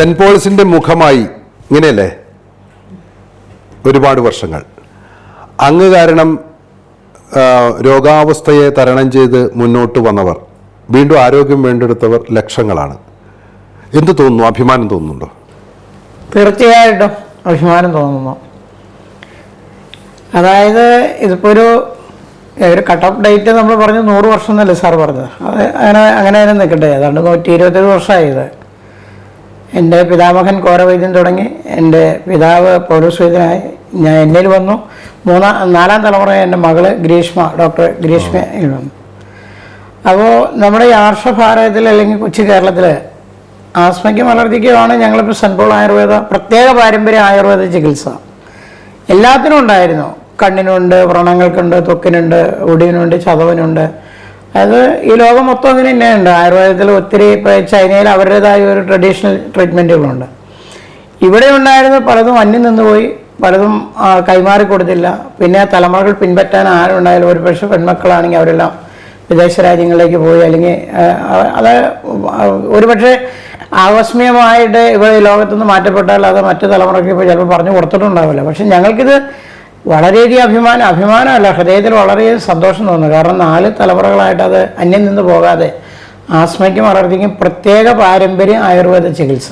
Saint പോൾസിന്റെ മുഖമായി ഇങ്ങനെയല്ലേ? ഒരുപാട് വർഷങ്ങൾ. അങ്ങ് കാരണം രോഗാവസ്ഥയെ തരണം ചെയ്ത് മുന്നോട്ട് വന്നവർ വീണ്ടും ആരോഗ്യം വീണ്ടെടുത്തവർ ലക്ഷങ്ങളാണ്. എന്ത് തോന്നുന്നു? അഭിമാനം തോന്നുന്നുണ്ടോ? തീർച്ചയായിട്ടും അഭിമാനം തോന്നുന്നു. അതായത് ഇതിപ്പോൾ ഒരു ഒരു കട്ട് ഓഫ് ഡേറ്റ് നമ്മൾ പറഞ്ഞു നൂറ് വർഷം എന്നല്ലേ സാർ പറഞ്ഞത്? അത് അങ്ങനെ അങ്ങനെ തന്നെ നിൽക്കട്ടെ അതാണ് നൂറ്റി ഇരുപത്തേഴ് വർഷമായത്. എന്റെ പിതാമഹൻ കോരവൈദ്യം തുടങ്ങി. എന്റെ പിതാവ് പൗരസ് വൈദ്യനായി ഞാൻ എന്നിൽ വന്നു. മൂന്നാം നാലാം തലമുറ എന്റെ മകൾ ഗ്രീഷ്മ ഡോക്ടർ ഗ്രീഷ്മ വന്നു. അപ്പോൾ നമ്മുടെ ഈ ആർഷഭാരതത്തിൽ അല്ലെങ്കിൽ കൊച്ചു കേരളത്തിൽ ആസ്മയ്ക്കും അലർജിക്കുമാണ് ഞങ്ങളിപ്പോൾ പോൾ ആയുർവേദ പ്രത്യേക പാരമ്പര്യ ആയുർവേദ ചികിത്സ. എല്ലാത്തിനും ഉണ്ടായിരുന്നു. കണ്ണിനുണ്ട് വ്രണങ്ങൾക്കുണ്ട് ത്വക്കിനുണ്ട് ഒടിയനുണ്ട് ചതവനുണ്ട്. അത് ഈ ലോകം മൊത്തം അങ്ങനെ തന്നെയുണ്ട്. ആയുർവേദത്തിൽ ഒത്തിരി ഇപ്പോൾ ചൈനയിൽ അവരുടേതായ ഒരു ട്രഡീഷണൽ ട്രീറ്റ്മെന്റുകളുണ്ട് ഇവിടെ ഉണ്ടായിരുന്ന പലതും അന്യം നിന്നുപോയി പലതും കൈമാറി കൊടുത്തില്ല. പിന്നെ തലമുറകൾ പിൻപറ്റാൻ ആരുണ്ടായാലും ഒരു പക്ഷേ പെൺമക്കളാണെങ്കിൽ അവരെല്ലാം വിദേശ രാജ്യങ്ങളിലേക്ക് പോയി അല്ലെങ്കിൽ അത് ഒരുപക്ഷെ ആകസ്മികമായിട്ട് ഇവിടെ ഈ ലോകത്തുനിന്ന് മാറ്റപ്പെട്ടാൽ അത് മറ്റു തലമുറയ്ക്ക് ഇപ്പോൾ ചിലപ്പോൾ പറഞ്ഞു കൊടുത്തിട്ടുണ്ടാവില്ല. പക്ഷെ ഞങ്ങൾക്കിത് വളരെയധികം അഭിമാനം അഭിമാനമല്ല ഹൃദയത്തിൽ വളരെയധികം സന്തോഷം തോന്നുന്നു. കാരണം നാല് തലമുറകളായിട്ട് അത് അന്യം നിന്ന് പോകാതെ ആസ്മയ്ക്കും അലർജിക്കും പ്രത്യേക പാരമ്പര്യം ആയുർവേദ ചികിത്സ.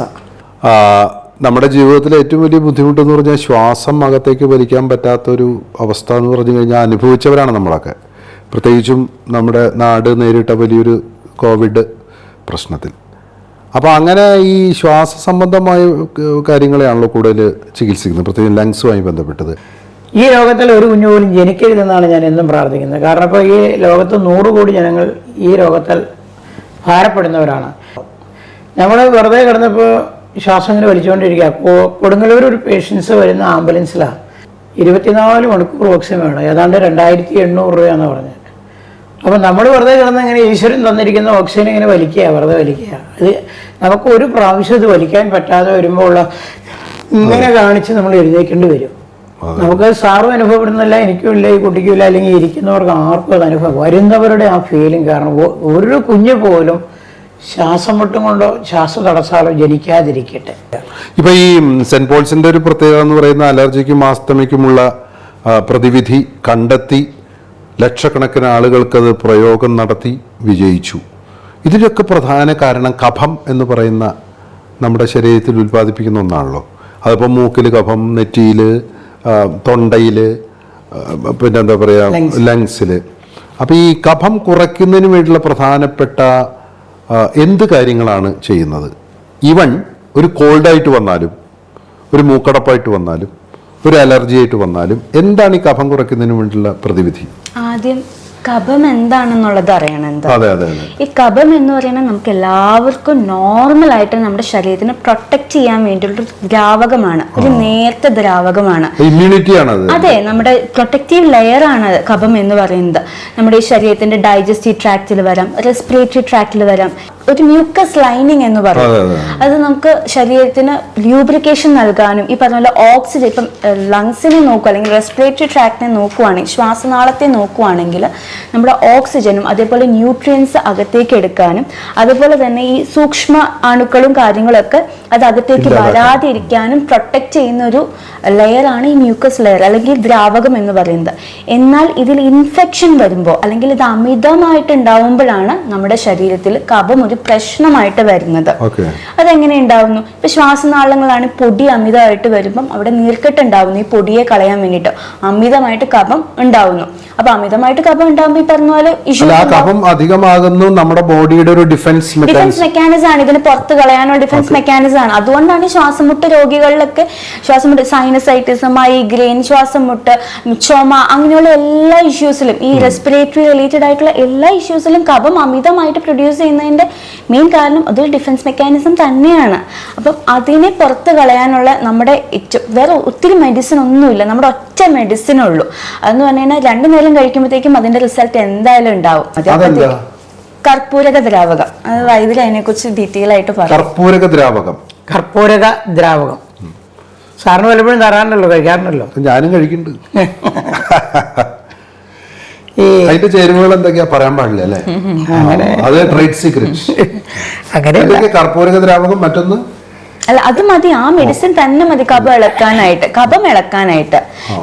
നമ്മുടെ ജീവിതത്തിലെ ഏറ്റവും വലിയ ബുദ്ധിമുട്ടെന്ന് പറഞ്ഞാൽ ശ്വാസം അകത്തേക്ക് വലിക്കാൻ പറ്റാത്തൊരു അവസ്ഥ എന്ന് പറഞ്ഞു കഴിഞ്ഞാൽ അനുഭവിച്ചവരാണ് നമ്മളൊക്കെ. പ്രത്യേകിച്ചും നമ്മുടെ നാട് നേരിട്ട വലിയൊരു കോവിഡ് പ്രശ്നത്തിൽ. അപ്പോൾ അങ്ങനെ ഈ ശ്വാസ സംബന്ധമായ കാര്യങ്ങളെയാണല്ലോ കൂടുതൽ ചികിത്സിക്കുന്നത് പ്രത്യേകിച്ച് ലങ്സുമായി ബന്ധപ്പെട്ടത്. ഈ ലോകത്തിൽ ഒരു കുഞ്ഞു പോലും ജനിക്കരുതെന്നാണ് ഞാൻ എന്നും പ്രാർത്ഥിക്കുന്നത്. കാരണം ഇപ്പോൾ ഈ ലോകത്ത് നൂറ് കോടി ജനങ്ങൾ ഈ രോഗത്തിൽ ഭാരപ്പെടുന്നവരാണ്. നമ്മൾ വെറുതെ കിടന്നപ്പോൾ ശ്വാസം ഇങ്ങനെ വലിച്ചുകൊണ്ടിരിക്കുക. അപ്പോൾ കൊടുങ്ങല്ലൂർ ഒരു പേഷ്യൻസ് വരുന്ന ആംബുലൻസിലാണ് ഇരുപത്തിനാല് മണിക്കൂർ ഓക്സിജൻ വേണം. ഏതാണ്ട് രണ്ടായിരത്തി എണ്ണൂറ് രൂപയാന്ന് പറഞ്ഞത്. അപ്പോൾ നമ്മൾ വെറുതെ കിടന്ന് ഇങ്ങനെ ഈശ്വരൻ തന്നിരിക്കുന്ന ഓക്സിജൻ ഇങ്ങനെ വലിക്കുക വെറുതെ വലിക്കുക. അത് നമുക്ക് ഒരു പ്രാവശ്യം ഇത് വലിക്കാൻ പറ്റാതെ വരുമ്പോൾ ഉള്ള ഇങ്ങനെ കാണിച്ച് നമ്മൾ എഴുന്നേക്കേണ്ടി വരും. നമുക്ക് സാറും അനുഭവപ്പെടുന്നില്ല എനിക്കും ഇല്ല ഈ കുട്ടിക്കും ഇല്ല അല്ലെങ്കിൽ ഇരിക്കുന്നവർക്ക് ആർക്കും അത് അനുഭവം വരുന്നവരുടെ ആ ഫീലിംഗ് കാരണം ഒരു കുഞ്ഞ് പോലും ശ്വാസം മുട്ടും കൊണ്ടോ ശ്വാസ തടസ്സാലോ ജനിക്കാതിരിക്കട്ടെ. ഇപ്പൊ ഈ സെന്റ് പോൾസിന്റെ ഒരു പ്രത്യേകത എന്ന് പറയുന്ന അലർജിക്കും ആസ്തമയ്ക്കുമുള്ള പ്രതിവിധി കണ്ടെത്തി ലക്ഷക്കണക്കിന് ആളുകൾക്കത് പ്രയോഗം നടത്തി വിജയിച്ചു. ഇതിനൊക്കെ പ്രധാന കാരണം കഫം എന്ന് പറയുന്ന നമ്മുടെ ശരീരത്തിൽ ഉൽപ്പാദിപ്പിക്കുന്ന ഒന്നാണല്ലോ. അതിപ്പോൾ മൂക്കിൽ കഫം നെറ്റിയിൽ തൊണ്ടയിൽ പിന്നെ എന്താ പറയുക. ലങ്സിൽ അപ്പോൾ ഈ കഫം കുറയ്ക്കുന്നതിന് വേണ്ടിയുള്ള പ്രധാനപ്പെട്ട എന്ത് കാര്യങ്ങളാണ് ചെയ്യുന്നത്? ഈവൻ ഒരു കോൾഡായിട്ട് വന്നാലും ഒരു മൂക്കടപ്പായിട്ട് വന്നാലും ഒരു അലർജി ആയിട്ട് വന്നാലും എന്താണ് ഈ കഫം കുറയ്ക്കുന്നതിന് വേണ്ടിയുള്ള പ്രതിവിധി? ആദ്യം കഫം എന്താണെന്നുള്ളത് അറിയണം എന്താ? ഈ കഫം എന്ന് പറയുന്നത് നമുക്ക് എല്ലാവർക്കും നോർമൽ ആയിട്ട് നമ്മുടെ ശരീരത്തിനെ പ്രൊട്ടക്ട് ചെയ്യാൻ വേണ്ടിയുള്ള ഒരു ദ്രാവകമാണ്. ഒരു നേർത്ത ദ്രാവകമാണ്. അതെ. നമ്മുടെ പ്രൊട്ടക്റ്റീവ് ലെയർ ആണ് കഫം എന്ന് പറയുന്നത്. നമ്മുടെ ഈ ശരീരത്തിന്റെ ഡൈജസ്റ്റീവ് ട്രാക്റ്റിൽ വരാം റെസ്പിറേറ്ററി ട്രാക്റ്റിൽ വരാം. ഒരു മ്യൂക്കസ് ലൈനിങ് എന്ന് പറയും. അതെ, നമുക്ക് ശരീരത്തിന് ലൂബ്രിക്കേഷൻ നൽകാനും ഈ പറഞ്ഞ പോലെ ഓക്സിജൻ ഇപ്പം ലങ്സിനെ നോക്കുക അല്ലെങ്കിൽ റെസ്പിറേറ്ററി ട്രാക്റ്റിനെ നോക്കുവാണെങ്കിൽ ശ്വാസനാളത്തെ നോക്കുവാണെങ്കിൽ നമ്മുടെ ഓക്സിജനും അതേപോലെ ന്യൂട്രിയൻസ് അകത്തേക്ക് എടുക്കാനും അതുപോലെ തന്നെ ഈ സൂക്ഷ്മ അണുക്കളും കാര്യങ്ങളൊക്കെ അത് അകത്തേക്ക് വരാതിരിക്കാനും പ്രൊട്ടക്റ്റ് ചെയ്യുന്ന ഒരു ലെയറാണ് ഈ മ്യൂക്കസ് ലെയർ അല്ലെങ്കിൽ ദ്രാവകം എന്ന് പറയുന്നത്. എന്നാൽ ഇതിൽ ഇൻഫെക്ഷൻ വരുമ്പോൾ അല്ലെങ്കിൽ ഇത് അമിതമായിട്ട് ഉണ്ടാവുമ്പോഴാണ് നമ്മുടെ ശരീരത്തിൽ കഫം ഒരു പ്രശ്നമായിട്ട് വരുന്നത്. അതെങ്ങനെ ഉണ്ടാവുന്നു? ഇപ്പൊ ശ്വാസനാളങ്ങളാണ് പൊടി അമിതമായിട്ട് വരുമ്പം അവിടെ നീർക്കെട്ട് ഉണ്ടാവുന്നു. ഈ പൊടിയെ കളയാൻ വേണ്ടിട്ട് അമിതമായിട്ട് കഫം ഉണ്ടാവുന്നു. അപ്പൊ അമിതമായിട്ട് കഫം ഉണ്ടാവുമ്പോ ഈ പറഞ്ഞ പോലെ കഫം അധികമാകുന്നു. നമ്മുടെ ബോഡിയുടെ ഒരു ഡിഫൻസ് ഡിഫൻസ് മെക്കാനിസം ആണ്. ഇതിന് പുറത്ത് കളയാനുള്ള ഡിഫൻസ് മെക്കാനിസം ആണ്. അതുകൊണ്ടാണ് ശ്വാസമുട്ട് രോഗികളിലൊക്കെ ശ്വാസമുട്ട് സൈനസൈറ്റിസ് മൈഗ്രെയിൻ ശ്വാസമുട്ട് ചുമ അങ്ങനെയുള്ള എല്ലാ ഇഷ്യൂസിലും ഈ റെസ്പിറേറ്ററി റിലേറ്റഡ് ആയിട്ടുള്ള എല്ലാ ഇഷ്യൂസിലും കഫം അമിതമായിട്ട് പ്രൊഡ്യൂസ് ചെയ്യുന്നതിന്റെ മെയിൻ കാരണം അതൊരു ഡിഫൻസ് മെക്കാനിസം തന്നെയാണ്. അപ്പം അതിനെ പുറത്ത് കളയാനുള്ള നമ്മുടെ വേറെ ഒത്തിരി മെഡിസിൻ ഒന്നുമില്ല. നമ്മുടെ ഒറ്റ മെഡിസിൻ ഉള്ളൂ. അതെന്ന് പറഞ്ഞു കഴിഞ്ഞാൽ രണ്ടു നേരം കഴിക്കുമ്പോഴത്തേക്കും അതിന്റെ റിസൾട്ട് എന്തായാലും ഉണ്ടാവും. കർപ്പൂരക ദ്രാവകം. അത് വൈദ്യുതി അതിനെക്കുറിച്ച് ഡീറ്റെയിൽ ആയിട്ട് പറയാം കർപ്പൂരക ദ്രാവകം. കർപ്പൂരക ദ്രാവകം. സാറിന് പലപ്പോഴും തരാറുണ്ടല്ലോ കഴിക്കാറുണ്ടല്ലോ? ഞാനും കഴിക്കുന്നുണ്ട്. അതിന്റെ ചേരുവകൾ എന്തൊക്കെയാ പറയാൻ പാടില്ല അല്ലേ? അങ്ങനെ. അത് ട്രേഡ് സീക്രറ്റ് അങ്ങനെ കർപ്പൂരക ദ്രാവകം മറ്റൊന്ന്? അല്ല അത് മതി. ആ മെഡിസിൻ തന്നെ മതി. കഫം ഇളക്കാനായിട്ട്. കഫം ഇളക്കാനായിട്ട്.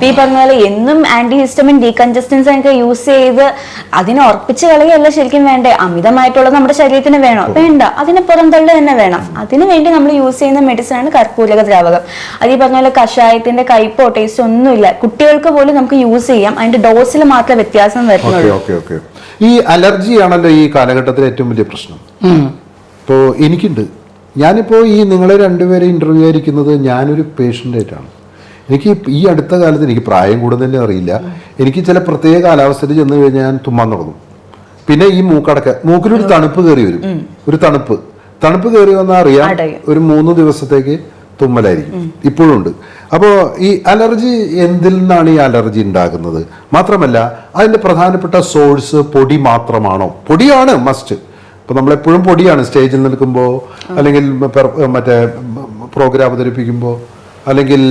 ഈ പറഞ്ഞ പോലെ എന്നും ആന്റി ഹിസ്റ്റമിൻ ഡീകൺജസ്റ്റൻസ് ഒക്കെ യൂസ് ചെയ്ത് അതിനെ ഉറപ്പിച്ച് കളയല്ല ശരിക്കും വേണ്ടേ. അമിതമായിട്ടുള്ളത് നമ്മുടെ ശരീരത്തിന് വേണോ. വേണ്ട. അതിനെ പുറന്തള്ളു തന്നെ വേണം. അതിനു വേണ്ടി നമ്മൾ യൂസ് ചെയ്യുന്ന മെഡിസിൻ ആണ് കർപ്പൂരക ദ്രാവകം. അത് ഈ പറഞ്ഞ പോലെ കഷായത്തിന്റെ കയ്പോ ടേസ്റ്റോ ഒന്നുമില്ല കുട്ടികൾക്ക് പോലും നമുക്ക് യൂസ് ചെയ്യാം. അതിന്റെ ഡോസിൽ മാത്രമേ വ്യത്യാസം ഓക്കെ വരുന്നുള്ളൂ. Okay okay. ഈ അലർജി ആണല്ലോ ഈ കാലഘട്ടത്തിലെ ഏറ്റവും വലിയ പ്രശ്നം. ഇപ്പോൾ എനിക്കുണ്ട്. ഞാനിപ്പോൾ ഈ നിങ്ങളെ രണ്ടുപേരെ ഇന്റർവ്യൂ ആയിരിക്കുന്നത് ഞാനൊരു പേഷ്യന്റായിട്ടാണ് എനിക്ക് ഈ അടുത്ത കാലത്ത് എനിക്ക് പ്രായം കൂടുതലും അറിയില്ല. എനിക്ക് ചില പ്രത്യേക കാലാവസ്ഥയിൽ ചെന്ന് കഴിഞ്ഞാൽ ഞാൻ തുമ്മാൻ തുടങ്ങും. പിന്നെ ഈ മൂക്കടക്ക മൂക്കിലൊരു തണുപ്പ് കയറി വരും. ഒരു തണുപ്പ്. തണുപ്പ് കയറി വന്നാൽ അറിയാം ഒരു മൂന്ന് ദിവസത്തേക്ക് തുമ്മലായിരിക്കും. ഇപ്പോഴും ഉണ്ട് അപ്പോൾ ഈ അലർജി എന്തിൽ നിന്നാണ് ഈ അലർജി ഉണ്ടാകുന്നത്? മാത്രമല്ല അതിന്റെ പ്രധാനപ്പെട്ട സോഴ്സ് പൊടി മാത്രമാണോ? പൊടിയാണ് മസ്റ്റ് ഇപ്പൊ നമ്മളെപ്പോഴും പൊടിയാണ് സ്റ്റേജിൽ നിൽക്കുമ്പോൾ അല്ലെങ്കിൽ മറ്റേ പ്രോഗ്രാം അവതരിപ്പിക്കുമ്പോൾ അല്ലെങ്കിൽ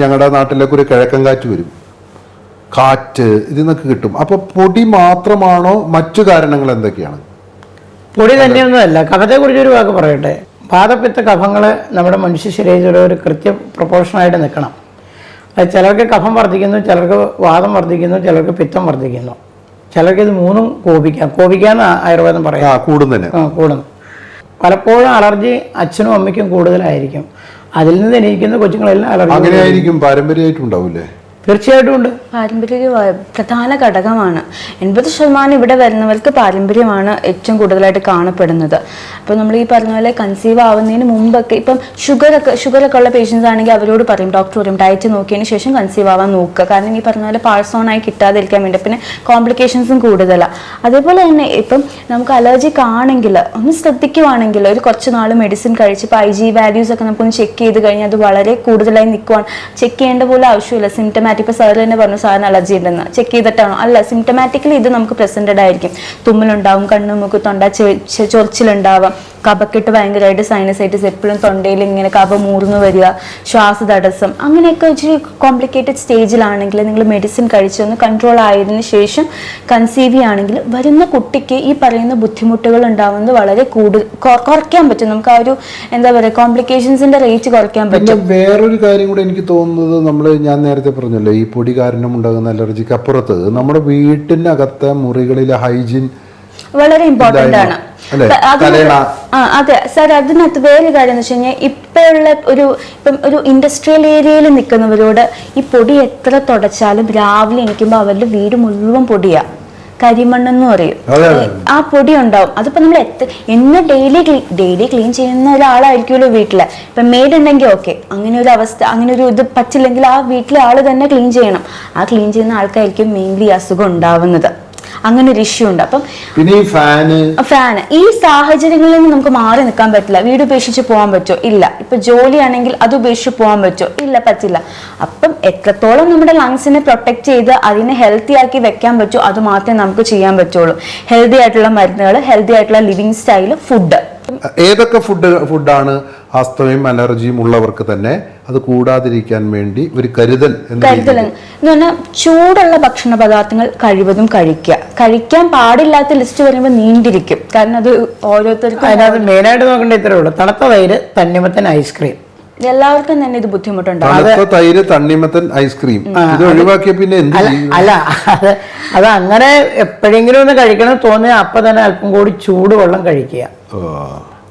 ഞങ്ങളുടെ നാട്ടിലേക്ക് ഒരു കിഴക്കൻ കാറ്റ് വരും. കാറ്റ് ഇതിൽ നിന്നൊക്കെ കിട്ടും. അപ്പൊ പൊടി മാത്രമാണോ മറ്റു കാരണങ്ങൾ എന്തൊക്കെയാണ്? പൊടി തന്നെയൊന്നുമല്ല. കഫത്തെക്കുറിച്ച് ഒരു വാക്ക് പറയട്ടെ. പാദപിത്ത കഫങ്ങൾ നമ്മുടെ മനുഷ്യ ശരീരത്തിൽ ഒരു കൃത്യ പ്രൊപ്പോർഷനായിട്ട് നിൽക്കണം. അത് ചിലർക്ക് കഫം വർദ്ധിക്കുന്നു ചിലർക്ക് വാദം വർദ്ധിക്കുന്നു ചിലർക്ക് പിത്തം വർദ്ധിക്കുന്നു. ചിലർക്ക് ഇത് മൂന്നും കോപിക്കാം. കോപിക്കാന്ന് ആയുർവേദം പറയാം. ആ കൂടുന്നതിന് ആ കൂടുന്നു പലപ്പോഴും അലർജി അച്ഛനും അമ്മയ്ക്കും കൂടുതലായിരിക്കും. അതിൽ നിന്ന് ജനിക്കുന്ന കൊച്ചുങ്ങളെല്ലാം അലർജി അങ്ങനെയായിരിക്കും പാരമ്പര്യമായിട്ടുണ്ടാവൂലേ തീർച്ചയായിട്ടും ഉണ്ട്. പാരമ്പര്യ പ്രധാന ഘടകമാണ്. എൺപത് ശതമാനം ഇവിടെ വരുന്നവർക്ക് പാരമ്പര്യമാണ് ഏറ്റവും കൂടുതലായിട്ട് കാണപ്പെടുന്നത്. അപ്പോൾ നമ്മൾ ഈ പറഞ്ഞ പോലെ കൺസീവ് ആവുന്നതിന് മുമ്പൊക്കെ ഇപ്പം ഷുഗറൊക്കെ ഷുഗറൊക്കെ ഉള്ള പേഷ്യൻസ് ആണെങ്കിൽ അവരോട് പറയും ഡോക്ടർ പറയും ഡയറ്റ് നോക്കിയതിന് ശേഷം കൺസീവ് ആവാൻ നോക്കുക. കാരണം ഈ പറഞ്ഞ പോലെ പാഴ്സോൺ ആയി കിട്ടാതിരിക്കാൻ വേണ്ടി. പിന്നെ കോംപ്ലിക്കേഷൻസും കൂടുതലാണ് അതേപോലെ തന്നെ ഇപ്പം നമുക്ക് അലർജി ആണെങ്കിൽ ഒന്ന് ശ്രദ്ധിക്കുവാണെങ്കിൽ ഒരു കുറച്ച് നാൾ മെഡിസിൻ കഴിച്ച് ഇപ്പോൾ ഐ ജി വാല്യൂസ് ഒക്കെ നമുക്കൊന്ന് ചെക്ക് ചെയ്ത് കഴിഞ്ഞാൽ അത് വളരെ കൂടുതലായി നിൽക്കുവാണ് ചെക്ക് ചെയ്യേണ്ട പോലെ ആവശ്യമില്ല. സിംറ്റമാറ്റിക് ഇപ്പോൾ സാർ തന്നെ പറഞ്ഞു സാറിന് അലർജി ഉണ്ടെന്ന്. ചെക്ക് ചെയ്തിട്ടാണോ? അല്ല സിംറ്റമാറ്റിക്കലി ഇത് നമുക്ക് പ്രസന്റഡ് ആയിരിക്കും. തുമ്മലുണ്ടാവും കണ്ണു മുക്ക് തൊണ്ട ചൊറിച്ചിലുണ്ടാവാം. കപക്കിട്ട് ഭയങ്കരമായിട്ട് സൈനസൈറ്റിസ് എപ്പോഴും തൊണ്ടയിൽ ഇങ്ങനെ കപ മൂർന്നു വരിക ശ്വാസ തടസ്സം അങ്ങനെയൊക്കെ ഇച്ചിരി കോംപ്ലിക്കേറ്റഡ് സ്റ്റേജിലാണെങ്കിൽ നിങ്ങൾ മെഡിസിൻ കഴിച്ചൊന്ന് കൺട്രോൾ ആയതിനു ശേഷം കൺസീവ് ചെയ്യുകയാണെങ്കിൽ വരുന്ന കുട്ടിക്ക് ഈ പറയുന്ന ബുദ്ധിമുട്ടുകൾ ഉണ്ടാവുന്നത് വളരെ കൂടുതൽ കുറയ്ക്കാൻ പറ്റും. നമുക്ക് ആ ഒരു എന്താ പറയുക കോംപ്ലിക്കേഷൻസിന്റെ റേറ്റ് കുറയ്ക്കാൻ പറ്റും. വേറൊരു കാര്യം കൂടെ എനിക്ക് തോന്നുന്നത് നമ്മൾ ഞാൻ നേരത്തെ പറഞ്ഞല്ലോ ഈ പൊടി കാരണം ഉണ്ടാകുന്ന അലർജിക്ക് അപ്പുറത്ത് നമ്മുടെ വീട്ടിനകത്തെ മുറികളിലെ ഹൈജീൻ വളരെ ഇമ്പോർട്ടന്റ് ആണ്. അതെ സാർ അതിനകത്ത് വേറെ കാര്യം എന്ന് വെച്ച് കഴിഞ്ഞാൽ ഇപ്പോഴുള്ള ഒരു ഇപ്പം ഒരു ഇൻഡസ്ട്രിയൽ ഏരിയയിൽ നിൽക്കുന്നവരോട് ഈ പൊടി എത്ര തുടച്ചാലും രാവിലെ എണീക്കുമ്പോൾ അവരുടെ വീട് മുഴുവൻ പൊടിയാ. കരിമണ്ണെന്ന് പറയും. ആ പൊടി ഉണ്ടാവും. അതിപ്പോ നമ്മൾ എന്ന് ഡെയിലി ക്ലീൻ ഡെയിലി ക്ലീൻ ചെയ്യുന്ന ഒരാളായിരിക്കുമല്ലോ വീട്ടിൽ. ഇപ്പൊ മെയ്ഡ് ഉണ്ടെങ്കിൽ ഓക്കെ അങ്ങനെ ഒരു അവസ്ഥ അങ്ങനെ ഒരു ഇത് പറ്റില്ലെങ്കിൽ ആ വീട്ടിലെ ആൾ തന്നെ ക്ലീൻ ചെയ്യണം. ആ ക്ലീൻ ചെയ്യുന്ന ആൾക്കായിരിക്കും മെയിൻലി അസുഖം ഉണ്ടാവുന്നത്. അങ്ങനെ ഒരു ഇഷ്യൂ ഉണ്ട്. അപ്പം പിന്നെ ഈ ഫാന് ഫാന് ഈ സാഹചര്യങ്ങളിൽ നിന്ന് നമുക്ക് മാറി നിൽക്കാൻ പറ്റില്ല. വീട് ഉപേക്ഷിച്ച് പോകാൻ പറ്റുമോ ഇല്ല. ഇപ്പൊ ജോലിയാണെങ്കിൽ അത് ഉപേക്ഷിച്ച് പോകാൻ പറ്റുമോ ഇല്ല പറ്റില്ല. അപ്പം എത്രത്തോളം നമ്മുടെ ലങ്സിനെ പ്രൊട്ടക്ട് ചെയ്ത് അതിനെ ഹെൽത്തി ആക്കി വെക്കാൻ പറ്റുമോ അത് മാത്രമേ നമുക്ക് ചെയ്യാൻ പറ്റുള്ളൂ. ഹെൽത്തി ആയിട്ടുള്ള മരുന്നുകൾ ഹെൽത്തി ആയിട്ടുള്ള ലിവിങ് സ്റ്റൈൽ ഫുഡ് ഏതൊക്കെ ഫുഡ് ഫുഡാണ് ആസ്തമയും അലർജിയും ഉള്ളവർക്ക് തന്നെ അത് കൂടാതിരിക്കാൻ വേണ്ടി ഒരു കരുതൽ കരുതൽ എന്ന് പറഞ്ഞാൽ ചൂടുള്ള ഭക്ഷണ പദാർത്ഥങ്ങൾ കഴിവതും കഴിക്കുക. കഴിക്കാൻ പാടില്ലാത്ത ലിസ്റ്റ് വരുമ്പോൾ നീണ്ടിരിക്കും. കാരണം അത് ഓരോരുത്തർക്കും അതിനകത്ത് മെയിനായിട്ട് നോക്കേണ്ട ഇത്രേ ഉള്ളൂ. തണുത്ത തൈര് തണ്ണിമത്തൻ ഐസ്ക്രീം എല്ലാവർക്കും തന്നെ ഇത് ബുദ്ധിമുട്ടുണ്ടാവും തണുത്ത തൈര് തണ്ണിമത്തൻ ഐസ്ക്രീം ഇത് ഒഴിവാക്കിയ പിന്നെ എന്ത് അല്ല അത് അത് അങ്ങനെ എപ്പോഴെങ്കിലും ഒന്ന് കഴിക്കണം തോന്നിയാൽ അപ്പൊ തന്നെ അല്പം കൂടി ചൂടുവെള്ളം കഴിക്കുക.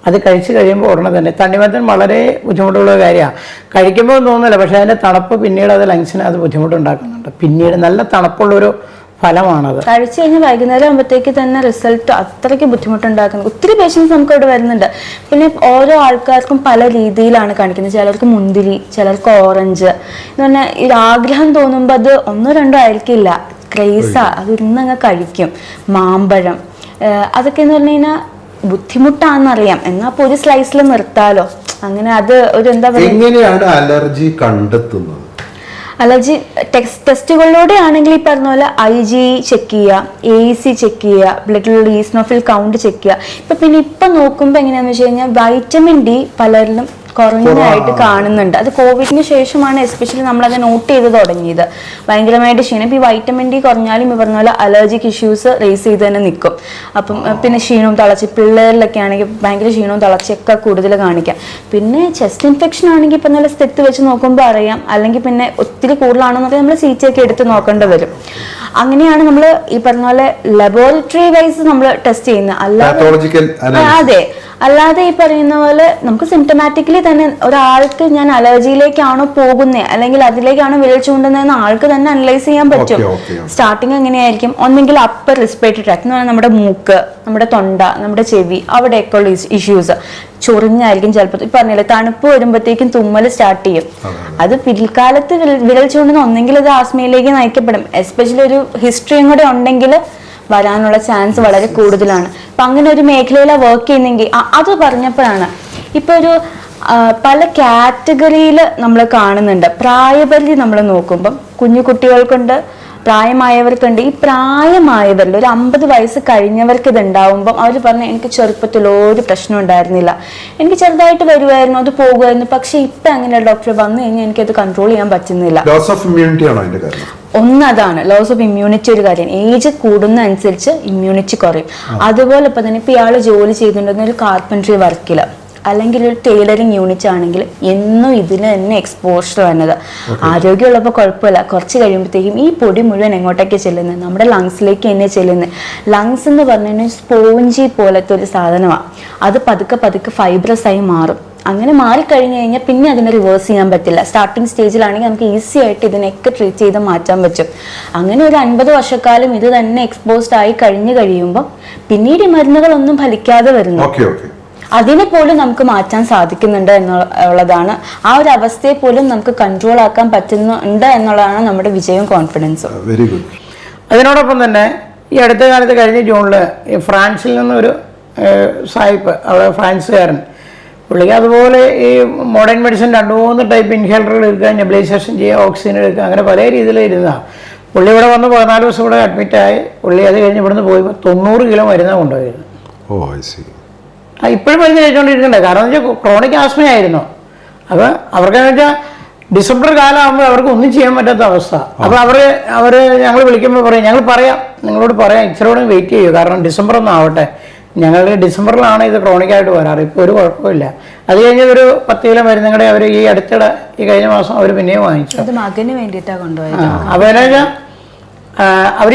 അത് കഴിച്ചു കഴിയുമ്പോൾ ഉടനെ തന്നെ. തണ്ണിമത്തൻ വളരെ ബുദ്ധിമുട്ടുള്ള കാര്യമാണ് കഴിക്കുമ്പോൾ തോന്നില്ല പക്ഷേ അതിന്റെ തണുപ്പ് പിന്നീട് അത് ലങ്സിന് അത് ബുദ്ധിമുട്ടുണ്ടാക്കുന്നുണ്ട്. പിന്നീട് നല്ല തണുപ്പുള്ളൊരു ഫലമാണത്. കഴിച്ചു കഴിഞ്ഞാൽ വൈകുന്നേരം ആകുമ്പോഴത്തേക്ക് തന്നെ റിസൾട്ട് അത്രയ്ക്ക് ബുദ്ധിമുട്ടുണ്ടാക്കുന്നു. ഒത്തിരി പേഷ്യൻസ് നമുക്ക് ഇവിടെ വരുന്നുണ്ട്. പിന്നെ ഓരോ ആൾക്കാർക്കും പല രീതിയിലാണ് കാണിക്കുന്നത്. ചിലർക്ക് മുന്തിരി ചിലർക്ക് ഓറഞ്ച് എന്ന് പറഞ്ഞാൽ ഈ ആഗ്രഹം തോന്നുമ്പോൾ അത് ഒന്നോ രണ്ടോ ആയിരിക്കില്ല. ക്രേസാ അത് ഇന്നങ്ങ് കഴിക്കും. മാമ്പഴം അതൊക്കെ എന്ന് പറഞ്ഞു കഴിഞ്ഞാൽ ബുദ്ധിമുട്ടാണെന്നറിയാം. എന്നാ ഇപ്പൊ ഒരു സ്ലൈസിൽ നിർത്താലോ? അങ്ങനെ അത് ഒരു എന്താ പറയുക എങ്ങനെയാണ് അലർജി കണ്ടെത്തുന്നത്? അലർജി ടെക്സ്റ്റ് ടെസ്റ്റുകളിലൂടെ ആണെങ്കിൽ ഈ പറഞ്ഞ പോലെ ഐ ജി ചെക്ക് ചെയ്യുക എ സി ചെക്ക് ചെയ്യുക ബ്ലഡ് ഈസ്നോഫിൽ കൗണ്ട് ചെക്ക് ചെയ്യുക. ഇപ്പൊ പിന്നെ ഇപ്പൊ നോക്കുമ്പോൾ എങ്ങനെയാന്ന് വെച്ച് കഴിഞ്ഞാൽ വൈറ്റമിൻ ഡി പലരിലും കുറഞ്ഞതായിട്ട് കാണുന്നുണ്ട്. അത് കോവിഡിന് ശേഷമാണ് എസ്പെഷ്യലി നമ്മൾ അത് നോട്ട് ചെയ്ത് തുടങ്ങിയത്. ഭയങ്കരമായിട്ട് ക്ഷീണം. ഇപ്പം ഈ വൈറ്റമിൻ ഡി കുറഞ്ഞാലും ഈ പറഞ്ഞ പോലെ അലർജിക് ഇഷ്യൂസ് റേസ് ചെയ്ത് തന്നെ നിൽക്കും. അപ്പം പിന്നെ ക്ഷീണവും തളച്ച് പിള്ളേരിലൊക്കെ ആണെങ്കിൽ ഭയങ്കര ക്ഷീണവും തളച്ചൊക്കെ കൂടുതൽ കാണിക്കാം. പിന്നെ ചെസ്റ്റ് ഇൻഫെക്ഷൻ ആണെങ്കിൽ ഇപ്പം നല്ല സ്ഥിത്ത് വെച്ച് നോക്കുമ്പോൾ അറിയാം. അല്ലെങ്കിൽ പിന്നെ ഒത്തിരി കൂടുതലാണെന്നൊക്കെ നമ്മൾ സി ഒക്കെ എടുത്ത് നോക്കേണ്ടി വരും. അങ്ങനെയാണ് നമ്മൾ ഈ പറഞ്ഞ പോലെ ലബോറട്ടറി വൈസ് നമ്മൾ ടെസ്റ്റ് ചെയ്യുന്നത്. അല്ലാതെ അതെ. അല്ലാതെ ഈ പറയുന്ന പോലെ നമുക്ക് സിംറ്റമാറ്റിക്കലി തന്നെ ഒരാൾക്ക് ഞാൻ അലർജിയിലേക്കാണോ പോകുന്നത് അല്ലെങ്കിൽ അതിലേക്കാണോ വിരൽ ചൂണ്ടുന്നതെന്ന് ആൾക്ക് തന്നെ അനലൈസ് ചെയ്യാൻ പറ്റും. സ്റ്റാർട്ടിങ് എങ്ങനെയായിരിക്കും? ഒന്നെങ്കിൽ അപ്പർ റെസ്പിറേറ്ററി ട്രാക്ക് എന്ന് പറഞ്ഞാൽ നമ്മുടെ മൂക്ക് നമ്മുടെ തൊണ്ട നമ്മുടെ ചെവി അവിടെയൊക്കെ ഉള്ള ഇഷ്യൂസ് ചൊറിഞ്ഞായിരിക്കും ചിലപ്പോൾ. ഇപ്പൊ പറഞ്ഞില്ലേ തണുപ്പ് വരുമ്പോഴത്തേക്കും തുമ്മൽ സ്റ്റാർട്ട് ചെയ്യും. അത് പിൽക്കാലത്ത് വിരൽ ചൂണ്ടുന്ന ഒന്നെങ്കിൽ അത് ആസ്മയിലേക്ക് നയിക്കപ്പെടും. എസ്പെഷ്യലി ഒരു ഹിസ്റ്ററിയും കൂടെ ഉണ്ടെങ്കിൽ വരാനുള്ള ചാൻസ് വളരെ കൂടുതലാണ്. അപ്പൊ അങ്ങനെ ഒരു മേഖലയിലാണ് വർക്ക് ചെയ്യുന്നെങ്കിൽ അത് പറഞ്ഞപ്പോഴാണ് ഇപ്പൊ ഒരു പല കാറ്റഗറിയിൽ നമ്മൾ കാണുന്നുണ്ട്. പ്രായപരിധി നമ്മൾ നോക്കുമ്പം കുഞ്ഞു കുട്ടികൾക്കുണ്ട് പ്രായമായവർക്കുണ്ട് ഈ പ്രായമായവരിൽ ഒരു അമ്പത് വയസ്സ് കഴിഞ്ഞവർക്ക് ഇത് ഉണ്ടാവുമ്പം അവർ പറഞ്ഞു എനിക്ക് ചെറുപ്പത്തിൽ ഒരു പ്രശ്നം ഉണ്ടായിരുന്നില്ല. എനിക്ക് ചെറുതായിട്ട് വരുമായിരുന്നു അത് പോകുമായിരുന്നു പക്ഷെ ഇപ്പം അങ്ങനെ ഡോക്ടർ വന്നു കഴിഞ്ഞാൽ എനിക്കത് കൺട്രോൾ ചെയ്യാൻ പറ്റുന്നില്ല. ലോസ് ഓഫ് ഇമ്മ്യൂണിറ്റി ആണോ അതിന്റെ കാരണം? ഒന്ന് അതാണ് ലോസ് ഓഫ് ഇമ്മ്യൂണിറ്റി ഒരു കാര്യം. ഏജ് കൂടുന്ന അനുസരിച്ച് ഇമ്മ്യൂണിറ്റി കുറയും അതുപോലെ ഇപ്പൊ തന്നെ ഇപ്പൊ ഇയാൾ ജോലി ചെയ്തിട്ടുണ്ടെന്ന ഒരു കാർപ്പൻട്രി വർക്കിൽ അല്ലെങ്കിൽ ഒരു ടൈലറിങ് യൂണിറ്റ് ആണെങ്കിൽ എന്നും ഇതിന് തന്നെ എക്സ്പോഷർ വന്നത്. ആരോഗ്യമുള്ളപ്പോൾ കുഴപ്പമില്ല. കുറച്ച് കഴിയുമ്പോഴത്തേക്കും ഈ പൊടി മുഴുവൻ എങ്ങോട്ടേക്ക് ചെല്ലുന്നത്? നമ്മുടെ ലങ്സിലേക്ക് തന്നെ ചെല്ലുന്നത്. ലങ്സ് എന്ന് പറഞ്ഞു കഴിഞ്ഞാൽ സ്പോഞ്ചി പോലത്തെ ഒരു സാധനമാണ് അത് പതുക്കെ പതുക്കെ ഫൈബ്രസ് ആയി മാറും. അങ്ങനെ മാറിക്കഴിഞ്ഞു കഴിഞ്ഞാൽ പിന്നെ അതിനെ റിവേഴ്സ് ചെയ്യാൻ പറ്റില്ല. സ്റ്റാർട്ടിങ് സ്റ്റേജിലാണെങ്കിൽ നമുക്ക് ഈസി ആയിട്ട് ഇതിനെയൊക്കെ ട്രീറ്റ് ചെയ്ത് മാറ്റാൻ പറ്റും. അങ്ങനെ ഒരു അൻപത് വർഷക്കാലം ഇത് തന്നെ എക്സ്പോസ്ഡ് ആയി കഴിഞ്ഞു കഴിയുമ്പോൾ പിന്നീട് ഈ മരുന്നുകളൊന്നും ഫലിക്കാതെ വരുന്നു. അതിനെ പോലും നമുക്ക് മാറ്റാൻ സാധിക്കുന്നുണ്ട് എന്നുള്ളതാണ് ആ ഒരു അവസ്ഥയെ പോലും നമുക്ക് കൺട്രോൾ ആക്കാൻ പറ്റുന്നുണ്ട് എന്നുള്ളതാണ് നമ്മുടെ വിജയവും കോൺഫിഡൻസും വെരി ഗുഡ് അതിനോടൊപ്പം തന്നെ ഈ അടുത്ത കാലത്ത് കഴിഞ്ഞ ജൂണിൽ ഈ ഫ്രാൻസിൽ നിന്നൊരു സായിപ്പ് അവിടെ ഫ്രാൻസുകാരൻ പുള്ളിക്ക് അതുപോലെ ഈ മോഡേൺ മെഡിസിൻ രണ്ട് മൂന്ന് ടൈപ്പ് ഇൻഹേലറുകൾ എടുക്കുക നെബിലൈസേഷൻ ചെയ്യുക ഓക്സിജൻ എടുക്കുക അങ്ങനെ പല രീതിയിലിരുന്നതാണ് പുള്ളി ഇവിടെ വന്ന് പതിനാല് ദിവസം ഇവിടെ അഡ്മിറ്റായി പുള്ളി അത് കഴിഞ്ഞ് ഇവിടുന്ന് പോയി തൊണ്ണൂറ് കിലോ മരുന്ന് കൊണ്ടുപോയിരുന്നു ഓ ഐ സി ഇപ്പോഴും മരുന്ന് കഴിച്ചുകൊണ്ടിരിക്കണ്ടേ കാരണം എന്ന് വെച്ചാൽ ക്രോണിക് ആസ്മയായിരുന്നു അപ്പോൾ അവർക്കെന്ന് വെച്ചാൽ ഡിസംബർ കാലമാകുമ്പോൾ അവർക്ക് ഒന്നും ചെയ്യാൻ പറ്റാത്ത അവസ്ഥ. അപ്പോൾ അവർ അവർ ഞങ്ങൾ വിളിക്കുമ്പോൾ പറയും ഞങ്ങൾ പറയാം. നിങ്ങളോട് പറയാം. ഇച്ചിരി കൂടെ വെയിറ്റ് ചെയ്യൂ. കാരണം ഡിസംബർ ഒന്നും ആവട്ടെ. ഞങ്ങൾ ഡിസംബറിലാണ് ഇത് ക്രോണിക് ആയിട്ട് വരാറ്. ഇപ്പോൾ ഒരു കുഴപ്പമില്ല. അത് കഴിഞ്ഞ് ഒരു പത്ത് കിലോ മരുന്നുകളെ അവർ ഈ അടുത്തിടെ ഈ കഴിഞ്ഞ മാസം അവർ പിന്നെയും വാങ്ങിച്ചു. അത്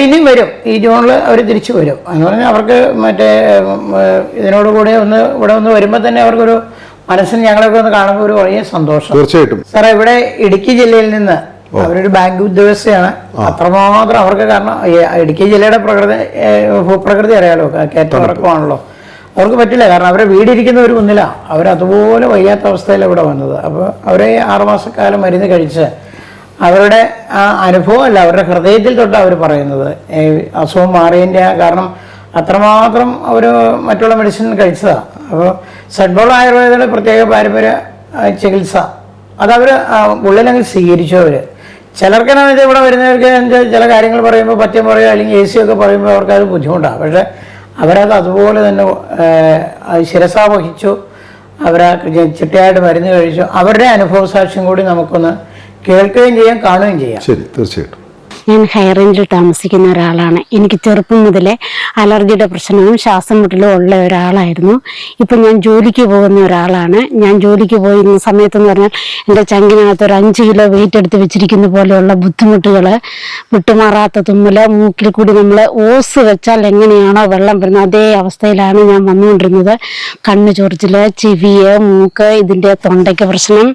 ഇനിയും വരും. ഈ ജൂണിൽ അവർ തിരിച്ചു വരും. എന്ന് പറഞ്ഞാൽ അവർക്ക് മറ്റേ ഉം, ഇതിനോട് കൂടെ ഒന്ന് ഇവിടെ ഒന്ന് വരുമ്പോൾ തന്നെ അവർക്കൊരു മനസ്സിന് ഞങ്ങളൊക്കെ ഒന്ന് കാണുമ്പോൾ ഒരു വലിയ സന്തോഷം. തീർച്ചയായിട്ടും. സാറേ ഇവിടെ ഇടുക്കി ജില്ലയിൽ നിന്ന് അവരൊരു ബാങ്ക് ഉദ്യോഗസ്ഥയാണ്. അത്രമാത്രം അവർക്ക് കാരണം ഇടുക്കി ജില്ലയുടെ പ്രകൃതി ഭൂപ്രകൃതി അറിയാലോ കയറ്റമിറക്കമാണല്ലോ അവർക്ക് പറ്റില്ല. കാരണം അവരെ വീടിരിക്കുന്ന ഒരു കുന്നില. അവർ അതുപോലെ വയ്യാത്ത അവസ്ഥയിൽ ഇവിടെ വന്നത്. അപ്പോൾ അവരെ ആറുമാസക്കാലം മരുന്ന് കഴിച്ച് അവരുടെ ആ അനുഭവമല്ല അവരുടെ ഹൃദയത്തിൽ തൊട്ട് അവർ പറയുന്നത്. അസുഖം മാറിയതിന്റെ കാരണം അത്രമാത്രം അവർ മറ്റുള്ള മെഡിസിൻ കഴിച്ചതാണ് അപ്പോൾ സെഡ്ബോൾ ആയുർവേദയുടെ പ്രത്യേക പാരമ്പര്യ ചികിത്സ. അതവർ ഉള്ളിലങ്ങ് സ്വീകരിച്ചു അവർ ചിലർക്കെന്നു വെച്ചാൽ ഇവിടെ വരുന്നവർക്ക് ചില കാര്യങ്ങൾ പറയുമ്പോൾ പറ്റം പറയുക അല്ലെങ്കിൽ എ സി ഒക്കെ പറയുമ്പോൾ അവർക്ക് അത് ബുദ്ധിമുട്ടാണ് പക്ഷേ അവരത് അതുപോലെ തന്നെ ശിരസ വഹിച്ചു അവരാ ചിട്ടയായിട്ട് മരുന്ന് കഴിച്ചു. അവരുടെ അനുഭവ സാക്ഷ്യം കൂടി നമുക്കൊന്ന് കേൾക്കുകയും ചെയ്യാം കാണുകയും ചെയ്യാം. ശരി തീർച്ചയായിട്ടും. ഞാൻ ഹൈറേഞ്ചിൽ താമസിക്കുന്ന ഒരാളാണ്. എനിക്ക് ചെറുപ്പം മുതലേ അലർജിയുടെ പ്രശ്നവും ശ്വാസം മുട്ടലും ഉള്ള ഒരാളായിരുന്നു. ഇപ്പം ഞാൻ ജോലിക്ക് പോകുന്ന ഒരാളാണ്. ഞാൻ ജോലിക്ക് പോയിരുന്ന സമയത്തെന്ന് പറഞ്ഞാൽ എന്റെ ചങ്കിനകത്ത് ഒരു അഞ്ച് കിലോ വെയിറ്റ് എടുത്ത് വെച്ചിരിക്കുന്ന പോലെയുള്ള ബുദ്ധിമുട്ടുകൾ വിട്ടുമാറാത്ത തുമ്മൽ മൂക്കിൽ കൂടി നമ്മൾ ഓസ് വെച്ചാൽ എങ്ങനെയാണോ വെള്ളം വരുന്നത് അതേ അവസ്ഥയിലാണ് ഞാൻ വന്നുകൊണ്ടിരുന്നത്. കണ്ണ് ചൊറിച്ചിൽ ചെവിയ് മൂക്ക് ഇതിന്റെ തൊണ്ടയ്ക്ക് പ്രശ്നം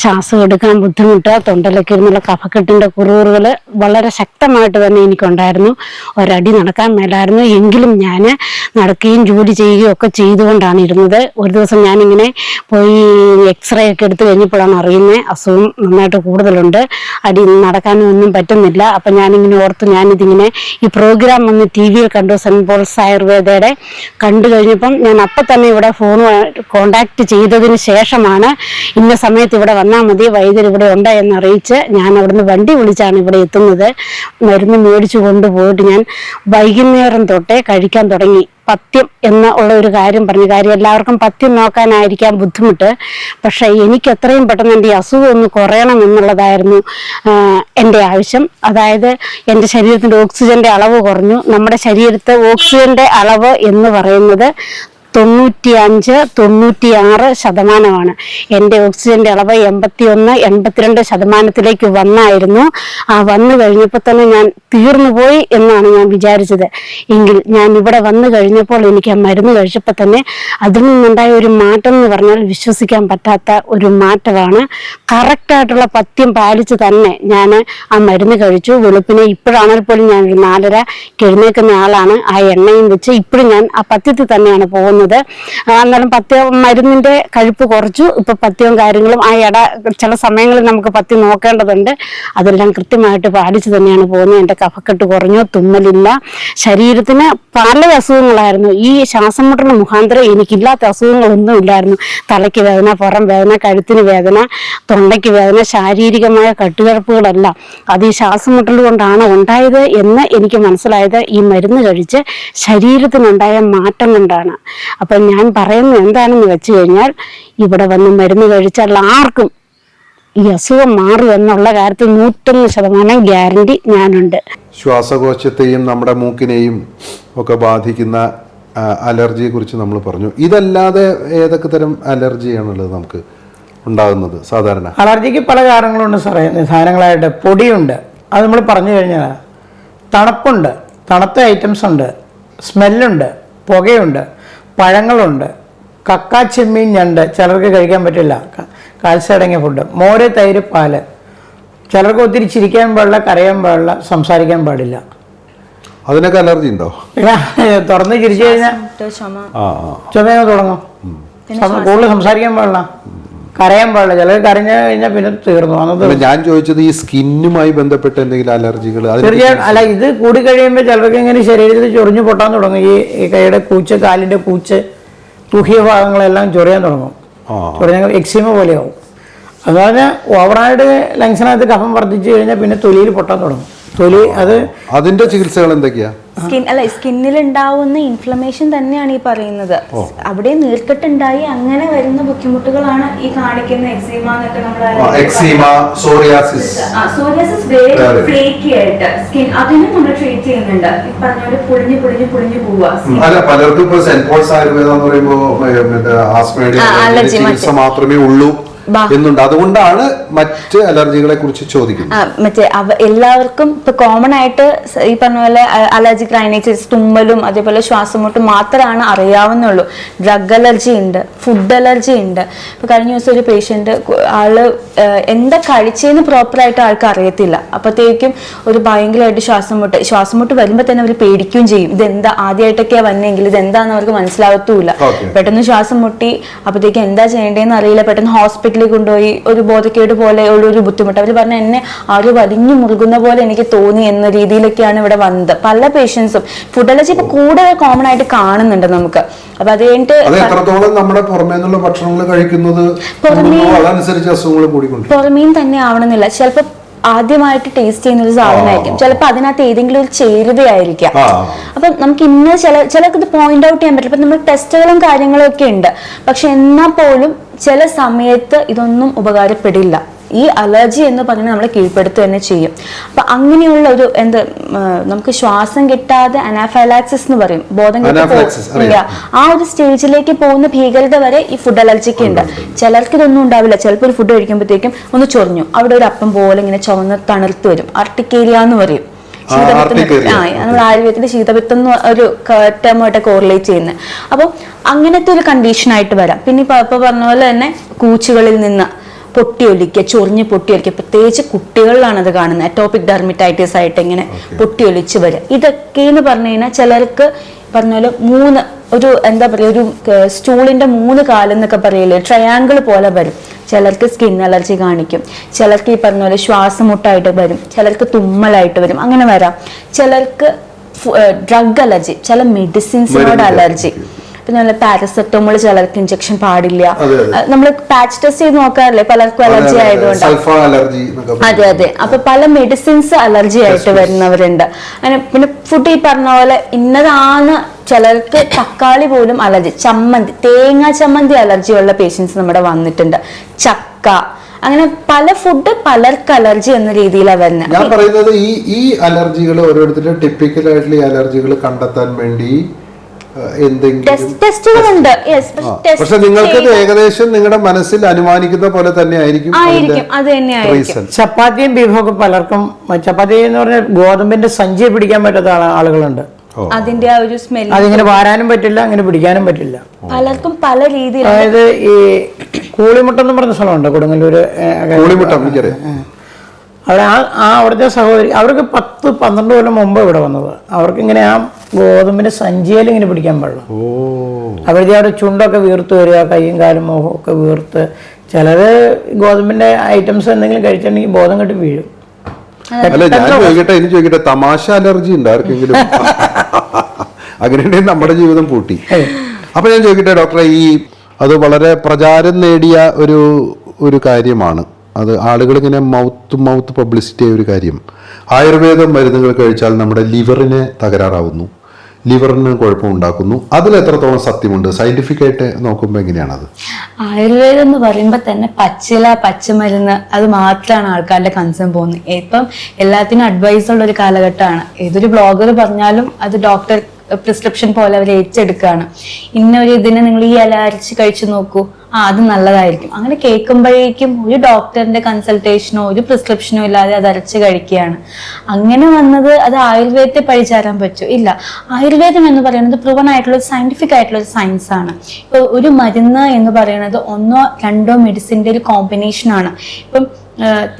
ശ്വാസം എടുക്കാൻ ബുദ്ധിമുട്ട് തൊണ്ടയിലൊക്കെ ഇരുന്നുള്ള കഫക്കെട്ടിന്റെ കുറുകുറുകൾ വളരെ ശക്തമായിട്ട് തന്നെ എനിക്കുണ്ടായിരുന്നു. ഒരടി നടക്കാൻ മേലായിരുന്നു. എങ്കിലും ഞാൻ നടക്കുകയും ജോലി ചെയ്യുകയും ഒക്കെ ചെയ്തുകൊണ്ടാണ് ഇരുന്നത്. ഒരു ദിവസം ഞാനിങ്ങനെ പോയി എക്സ്റേ ഒക്കെ എടുത്ത് കഴിഞ്ഞപ്പോഴാണ് അറിയുന്നത് അസുഖം നന്നായിട്ട് കൂടുതലുണ്ട്. അടി നടക്കാനും ഒന്നും പറ്റുന്നില്ല. അപ്പം ഞാനിങ്ങനെ ഓർത്ത് ഞാനിതിങ്ങനെ ഈ പ്രോഗ്രാം വന്ന് ടി വിയിൽ കണ്ടു. സെന്റ് പോൾസ് ആയുർവേദയുടെ കണ്ടു കഴിഞ്ഞപ്പം ഞാൻ അപ്പം തന്നെ ഇവിടെ ഫോൺ കോണ്ടാക്ട് ചെയ്തതിന് ശേഷമാണ് ഇന്ന സമയത്ത് ഇവിടെ വന്നാൽ മതി വൈദ്യർ ഇവിടെ ഉണ്ട് എന്നറിയിച്ച് ഞാൻ അവിടുന്ന് വണ്ടി വിളിച്ചാണ് ഇവിടെ എത്തുന്നത്. മരുന്ന് മേടിച്ചു കൊണ്ടുപോയിട്ട് ഞാൻ വൈകുന്നേരം തൊട്ടേ കഴിക്കാൻ തുടങ്ങി. പത്യം എന്ന ഉള്ള ഒരു കാര്യം പറഞ്ഞു കാര്യം എല്ലാവർക്കും പത്യം നോക്കാനായിരിക്കാം ബുദ്ധിമുട്ട്. പക്ഷെ എനിക്ക് എത്രയും പെട്ടെന്ന് എന്റെ അസുഖം ഒന്ന് കുറയണം എന്നുള്ളതായിരുന്നു എന്റെ ആവശ്യം. അതായത് എന്റെ ശരീരത്തിന്റെ ഓക്സിജന്റെ അളവ് കുറഞ്ഞു. നമ്മുടെ ശരീരത്തെ ഓക്സിജന്റെ അളവ് എന്ന് പറയുന്നത് തൊണ്ണൂറ്റി അഞ്ച് തൊണ്ണൂറ്റി ആറ് ശതമാനമാണ്. എന്റെ ഓക്സിജന്റെ അളവ് എൺപത്തി ഒന്ന് എൺപത്തിരണ്ട് ശതമാനത്തിലേക്ക് വന്നായിരുന്നു. ആ വന്നു കഴിഞ്ഞപ്പോൾ തന്നെ ഞാൻ തീർന്നു പോയി എന്നാണ് ഞാൻ വിചാരിച്ചത്. എങ്കിൽ ഞാൻ ഇവിടെ വന്നു കഴിഞ്ഞപ്പോൾ എനിക്ക് ആ മരുന്ന് കഴിച്ചപ്പോൾ തന്നെ അതിൽ നിന്നുണ്ടായ ഒരു മാറ്റം എന്ന് പറഞ്ഞാൽ വിശ്വസിക്കാൻ പറ്റാത്ത ഒരു മാറ്റമാണ്. കറക്റ്റായിട്ടുള്ള പഥ്യം പാലിച്ച് തന്നെ ഞാൻ ആ മരുന്ന് കഴിച്ചു. വെളുപ്പിനെ ഇപ്പോഴാണെങ്കിൽ പോലും ഞാൻ ഒരു നാലര എഴുന്നേക്കുന്ന ആളാണ്. ആ എണ്ണയും വെച്ച് ഇപ്പോഴും ഞാൻ ആ പഥ്യത്തിൽ തന്നെയാണ് പോകുന്നത്. ആ, അന്നേരം പഥ്യം മരുന്നിന്റെ കഴിപ്പ് കുറച്ചു. ഇപ്പൊ പഥ്യവും കാര്യങ്ങളും ആ ഇട ചില സമയങ്ങളിൽ നമുക്ക് പഥ്യം നോക്കേണ്ടതുണ്ട്. അതെല്ലാം കൃത്യമായിട്ട് പാലിച്ചു തന്നെയാണ് പോകുന്നത്. എന്റെ കഫക്കെട്ട് കുറഞ്ഞു തുമ്മലില്ല. ശരീരത്തിന് പല അസുഖങ്ങളായിരുന്നു. ഈ ശ്വാസം മുട്ടൽ മുഖാന്തരം എനിക്കില്ലാത്ത അസുഖങ്ങളൊന്നും ഇല്ലായിരുന്നു. തലയ്ക്ക് വേദന പുറം വേദന കഴുത്തിന് വേദന തൊണ്ടയ്ക്ക് വേദന ശാരീരികമായ കട്ടുകിടപ്പുകളല്ല. അത് ഈ ശ്വാസം കൊണ്ടാണ് ഉണ്ടായത് എന്ന് എനിക്ക് മനസ്സിലായത്. ഈ മരുന്ന് കഴിച്ച് ശരീരത്തിനുണ്ടായ മാറ്റം കൊണ്ടാണ്. അപ്പം ഞാൻ പറയുന്നത് എന്താണെന്ന് വെച്ച് കഴിഞ്ഞാൽ ഇവിടെ വന്ന് മരുന്ന് കഴിച്ചാൽ ആർക്കും ഈ അസുഖം മാറും എന്നുള്ള കാര്യത്തിൽ നൂറ്റൊന്ന് ശതമാനം ഗ്യാരണ്ടി ഞാനുണ്ട്. ശ്വാസകോശത്തെയും നമ്മുടെ മൂക്കിനെയും ഒക്കെ ബാധിക്കുന്ന അലർജിയെ കുറിച്ച് നമ്മൾ പറഞ്ഞു. ഇതല്ലാതെ ഏതൊക്കെ തരം അലർജിയാണുള്ളത് നമുക്ക് ഉണ്ടാകുന്നത് സാധാരണ? അലർജിക്ക് പല കാരണങ്ങളുണ്ട് സാറേ. സാധനങ്ങളായിട്ട് പൊടിയുണ്ട്. അത് നമ്മൾ പറഞ്ഞു കഴിഞ്ഞാൽ തണുപ്പുണ്ട് തണുത്ത ഐറ്റംസ് ഉണ്ട് സ്മെല്ലുണ്ട് പുകയുണ്ട്. പഴങ്ങളുണ്ട്. കക്ക ചെമ്മീൻ ഞണ്ട്. ചിലർക്ക് കഴിക്കാൻ പറ്റില്ല. കാൽസടങ്ങിയ കാൽസ്യം അടങ്ങിയ ഫുഡ് മോര് തൈര് പാൽ. ചിലർക്ക് ഒത്തിരി ചിരിക്കാൻ പാടില്ല കരയാൻ പാടില്ല സംസാരിക്കാൻ പാടില്ല. അതിനൊക്കെ അലർജി ഉണ്ടോ? തുറന്ന് ചിരിച്ചു കഴിഞ്ഞാൽ ചുമ. ആ ആ. ചുമയൊക്കെ തുടങ്ങും. കൂടുതൽ സംസാരിക്കാൻ പാടില്ല. കരയാൻ പാടില്ല. ചിലർ കരഞ്ഞു കഴിഞ്ഞാൽ പിന്നെ തീർന്നു. അന്നത്തെ ഞാൻ ചോദിച്ചത് ഈ സ്കിന്നുമായി ബന്ധപ്പെട്ട എന്തെങ്കിലും അലർജികൾ തീർച്ചയായും അല്ല ഇത് കൂടി കഴിയുമ്പോൾ ചിലർക്ക് ഇങ്ങനെ ശരീരത്തിൽ ചൊറിഞ്ഞു പൊട്ടാൻ തുടങ്ങും. ഈ കൈയുടെ കൂച്ച് കാലിന്റെ കൂച്ച് തുഹിയ ഭാഗങ്ങളെല്ലാം ചൊറിയാൻ തുടങ്ങും. ചൊറിയ എക്സിമ പോലെയാവും. അതുപോലെ ഓവറായിട്ട് ലങ്സിനകത്ത് കഫം വർദ്ധിച്ചു കഴിഞ്ഞാൽ പിന്നെ തൊലിയിൽ പൊട്ടാൻ തുടങ്ങും. തൊലി അത് അതിന്റെ ചികിത്സകൾ എന്തൊക്കെയാ? സ്കിൻ അല്ല സ്കിന്നിൽ ഉണ്ടാവുന്ന ഇൻഫ്ലമേഷൻ തന്നെയാണ് ഈ പറയുന്നത്. അവിടെ നീർക്കെട്ടുണ്ടായി അങ്ങനെ വരുന്ന ബുദ്ധിമുട്ടുകളാണ് ഈ കാണിക്കുന്ന എക്സീമ എന്നൊക്കെ നമ്മൾ എക്സീമ സോറിയാസിസ് സോറിയാസിസ് വേറെ. ഫ്ലേക്കി ആയിട്ട് സ്കിൻ അതിനും നമ്മൾ ട്രീറ്റ് ചെയ്യുന്നുണ്ട്. പറഞ്ഞ പൊളിഞ്ഞു പൊളിഞ്ഞു പൊളിഞ്ഞു പോവുക അല്ല പലർക്കും ഇപ്പൊ സെൻപോൾസ് പോൾസ് ആയുർവേദം എന്ന് പറയുമ്പോൾ ആസ്മയുടെ ചികിത്സ മാത്രമേ ഉള്ളൂ. എന്നുണ്ട്. അതുകൊണ്ടാണ് മറ്റ് അലർജികളെ കുറിച്ച് ചോദിക്കുന്നത്. മറ്റേ എല്ലാവർക്കും ഇപ്പൊ കോമൺ ആയിട്ട് ഈ പറഞ്ഞ പോലെ അലർജിക് റൈനൈറ്റിസ് തുമ്മലും അതേപോലെ ശ്വാസമുട്ടും മാത്രമാണ് അറിയാവുന്നുള്ളൂ. ഡ്രഗ് അലർജി ഉണ്ട് ഫുഡ് അലർജി ഉണ്ട്. ഇപ്പൊ കഴിഞ്ഞ ദിവസം ഒരു പേഷ്യന്റ് ആൾ എന്താ കഴിച്ചതെന്ന് പ്രോപ്പറായിട്ട് ആൾക്ക് അറിയത്തില്ല. അപ്പത്തേക്കും ഒരു ഭയങ്കരമായിട്ട് ശ്വാസം മുട്ട് ശ്വാസം മുട്ട് വരുമ്പോൾ തന്നെ അവർ പേടിക്കുകയും ചെയ്യും. ഇതെന്താ ആദ്യമായിട്ടൊക്കെയാ വന്നെങ്കിൽ ഇതെന്താന്ന് അവർക്ക് മനസ്സിലാവത്തുമില്ല പെട്ടെന്ന് ശ്വാസം മുട്ടി അപ്പോഴത്തേക്ക് എന്താ ചെയ്യേണ്ടതെന്ന് അറിയില്ല. പെട്ടെന്ന് ഹോസ്പിറ്റലിൽ കൊണ്ടുപോയി ഒരു ബോധക്കേട് പോലെ ഉള്ള ഒരു ബുദ്ധിമുട്ട്. അവർ പറഞ്ഞ എന്നെ ആര് വലിഞ്ഞു മുറുകുന്ന പോലെ എനിക്ക് തോന്നി എന്ന രീതിയിലൊക്കെയാണ് ഇവിടെ വന്നത്. പല പേഷ്യൻസും ഫുഡ് അലർജി ഇപ്പൊ കൂടുതൽ കോമൺ ആയിട്ട് കാണുന്നുണ്ട് നമുക്ക്. അപ്പൊ അത് കഴിഞ്ഞിട്ട് നമ്മുടെ പുറമേ നിന്നുള്ള ഭക്ഷണങ്ങൾ കഴിക്കുന്നത് പുറമേയും തന്നെ ആവണമെന്നില്ല. ചിലപ്പോ ആദ്യമായിട്ട് ടേസ്റ്റ് ചെയ്യുന്ന ഒരു സാധനമായിരിക്കും. ചിലപ്പോൾ അതിനകത്ത് ഏതെങ്കിലും ഒരു ചേരുവയായിരിക്കാം അപ്പം നമുക്ക് ഇന്ന് ചില ചിലർക്ക് ഇത് പോയിന്റ് ഔട്ട് ചെയ്യാൻ പറ്റില്ല. ഇപ്പം നമ്മൾ ടെസ്റ്റുകളും കാര്യങ്ങളും ഒക്കെ ഉണ്ട്. പക്ഷെ എന്നാൽ പോലും ചില സമയത്ത് ഇതൊന്നും ഉപകാരപ്പെടില്ല. ഈ അലർജി എന്ന് പറഞ്ഞാൽ നമ്മളെ കീഴ്പ്പെടുത്തുക തന്നെ ചെയ്യും. അപ്പൊ അങ്ങനെയുള്ള ഒരു എന്ത് നമുക്ക് ശ്വാസം കിട്ടാതെ അനാഫൈലാക്സിസ് എന്ന് പറയും. ബോധം കെട്ട്. ആ ഒരു സ്റ്റേജിലേക്ക് പോകുന്ന ഭീകരത വരെ ഈ ഫുഡ് അലർജിക്ക് ഉണ്ട്. ചിലർക്ക് ഇതൊന്നും ഉണ്ടാവില്ല. ചിലപ്പോൾ ഒരു ഫുഡ് കഴിക്കുമ്പോഴത്തേക്കും ഒന്ന് ചൊറിഞ്ഞു. അവിടെ ഒരു അപ്പം പോലെ ഇങ്ങനെ ചുവന്ന് തണുത്ത് വരും. ആർട്ടിക്കേരിയ എന്ന് പറയും. ആ നമ്മൾ ആയുർവേദത്തിൽ ശീതപിത്തം എന്ന് ഒരു ടേമായിട്ട് കോറിലേറ്റ് ചെയ്യുന്നത് അപ്പോൾ അങ്ങനത്തെ ഒരു കണ്ടീഷൻ ആയിട്ട് വരാം. പിന്നെ ഇപ്പൊ ഇപ്പൊ പറഞ്ഞ പോലെ തന്നെ കൂച്ചുകളിൽ നിന്ന് പൊട്ടിയൊലിക്കുക ചൊറിഞ്ഞ് പൊട്ടിയൊലിക്കുക പ്രത്യേകിച്ച് കുട്ടികളിലാണ് അത് കാണുന്നത് അറ്റോപിക് ഡെർമിറ്റൈറ്റിസ് ആയിട്ട് ഇങ്ങനെ പൊട്ടിയൊലിച്ച് വരിക ഇതൊക്കെ എന്ന് പറഞ്ഞു കഴിഞ്ഞാൽ ചിലർക്ക് പറഞ്ഞ പോലെ മൂന്ന് ഒരു എന്താ പറയുക ഒരു സ്റ്റൂളിന്റെ മൂന്ന് കാലം എന്നൊക്കെ പറയില്ലേ ട്രയാങ്കിൾ പോലെ വരും. ചിലർക്ക് സ്കിൻ അലർജി കാണിക്കും. ചിലർക്ക് ഈ പറഞ്ഞ പോലെ ശ്വാസമുട്ടായിട്ട് വരും. ചിലർക്ക് തുമ്മലായിട്ട് വരും. അങ്ങനെ വരാം. ചിലർക്ക് ഡ്രഗ് അലർജി ചില മെഡിസിൻസിനോട് അലർജി പിന്നെ നമ്മൾ പാരസെറ്റമോൾ ചിലർക്ക് ഇഞ്ചക്ഷൻ പാടില്ല. നമ്മൾ പാച്ച് ടെസ്റ്റ് ചെയ്ത് നോക്കാറില്ലേ? പലർക്കും അലർജി ആയതുകൊണ്ട്. അതെ അതെ. അപ്പൊ പല മെഡിസിൻസ് അലർജി ആയിട്ട് വരുന്നവരുണ്ട്. അങ്ങനെ പിന്നെ ഫുഡ് ഈ പറഞ്ഞ പോലെ ഇന്നതാണ് ചിലർക്ക് തക്കാളി പോലും അലർജി ചമ്മന്തി തേങ്ങാ ചമ്മന്തി അലർജി ഉള്ള പേഷ്യൻസ് നമ്മുടെ വന്നിട്ടുണ്ട്. ചക്ക. അങ്ങനെ പല ഫുഡ് പലർക്ക് അലർജി എന്ന രീതിയിലാണ് വരുന്നത് ഞാൻ പറയുന്നത് ഈ ഈ അലർജികൾ ഓരോരുത്തരുടെ ടിപ്പിക്കൽ ആയിട്ടുള്ള ഈ അലർജികൾ കണ്ടെത്താൻ വേണ്ടി പക്ഷെ പക്ഷെ നിങ്ങൾക്കത് ഏകദേശം നിങ്ങളുടെ മനസ്സിൽ അനുമാനിക്കുന്ന പോലെ തന്നെ ആയിരിക്കും ചപ്പാത്തിയും ബീഫും ഒക്കെ പലർക്കും ചപ്പാത്തി എന്ന് പറഞ്ഞാൽ ഗോതമ്പിന്റെ സഞ്ചി പിടിക്കാൻ പറ്റാത്ത ആളുകളുണ്ട്. അതിന്റെ ആ ഒരു സ്മെൽ അതിങ്ങനെ വാരാനും പറ്റില്ല അങ്ങനെ പിടിക്കാനും പറ്റില്ല. പലർക്കും പല രീതിയിൽ അതായത് ഈ കൂളിമുട്ടം എന്ന് പറഞ്ഞ സ്ഥലമുണ്ട് കൊടുങ്ങല്ലൂര് അവിടെ ആ ആ അവിടുത്തെ സഹോദരി അവർക്ക് പത്ത് പന്ത്രണ്ട് കൊല്ലം മുമ്പ് ഇവിടെ വന്നത്. അവർക്ക് ഇങ്ങനെ ആ ഗോതമ്പിന്റെ സഞ്ചിയിൽ ഇങ്ങനെ പിടിക്കാൻ പാടില്ല. ഓ. അപ്പോഴത്തെ അവിടെ ചുണ്ടൊക്കെ വീർത്ത് വരിക കൈയും കാലും മുഖം ഒക്കെ വീർത്ത്. ചിലര് ഗോതമ്പിന്റെ ഐറ്റംസ് എന്തെങ്കിലും കഴിച്ചിട്ടുണ്ടെങ്കിൽ ബോധം കെട്ട് വീഴും. അല്ല ഞാൻ ചോദിക്കട്ടെ ഇനി ചോദിക്കട്ടെ തമാശ അലർജി ഉണ്ട് ആർക്കെങ്കിലും? അങ്ങനെയുണ്ടെങ്കിൽ നമ്മുടെ ജീവിതം പൂട്ടി. അപ്പൊ ഞാൻ ചോദിക്കട്ടെ ഡോക്ടറെ ഈ അത് വളരെ പ്രചാരം നേടിയ ഒരു ഒരു കാര്യമാണ്. അത് ആളുകൾ ഇങ്ങനെ മൗത്ത് മൗത്ത് പബ്ലിസിറ്റി ആയ ഒരു കാര്യം. ആയുർവേദം മരുന്നുകൾ കഴിച്ചാൽ നമ്മുടെ ലിവറിന് തകരാറാവുന്നു. ലിവറിന് കുഴപ്പമുണ്ടാക്കുന്നു. അതിൽ എത്രത്തോളം സത്യമുണ്ട്? സയന്റിഫിക് ആയിട്ട് നോക്കുമ്പോൾ എങ്ങനെയാണത്? ആയുർവേദം എന്ന് പറയുമ്പോൾ തന്നെ പച്ചില പച്ചമരുന്ന് അത് മാത്രമാണ് ആൾക്കാരുടെ കൺസേൺ പോകുന്നത്. ഇപ്പം എല്ലാത്തിനും അഡ്വൈസ് ഉള്ള ഒരു കാലഘട്ടമാണ്. ഏതൊരു ബ്ലോഗർ പറഞ്ഞാലും അത് ഡോക്ടർ പ്രിസ്ക്രിപ്ഷൻ പോലെ അവർ ഏറ്റെടുക്കുകയാണ് ഇന്ന ഒരു ഇതിന് നിങ്ങൾ ഈ ഇല അരച്ച് കഴിച്ചു നോക്കൂ. ആ അത് നല്ലതായിരിക്കും. അങ്ങനെ കേൾക്കുമ്പോഴേക്കും ഒരു ഡോക്ടറിന്റെ കൺസൾട്ടേഷനോ ഒരു പ്രിസ്ക്രിപ്ഷനോ ഇല്ലാതെ അത് അരച്ച് കഴിക്കുകയാണ്. അങ്ങനെ വന്നത് അത് ആയുർവേദത്തെ പഴിചാരാൻ പറ്റും. ഇല്ല ആയുർവേദം എന്ന് പറയുന്നത് പ്രൂവൺ ആയിട്ടുള്ള സയന്റിഫിക് ആയിട്ടുള്ള ഒരു സയൻസ് ആണ്. ഇപ്പൊ ഒരു മരുന്ന് എന്ന് പറയുന്നത് ഒന്നോ രണ്ടോ മെഡിസിന്റെ ഒരു കോമ്പിനേഷൻ ആണ്. ഇപ്പം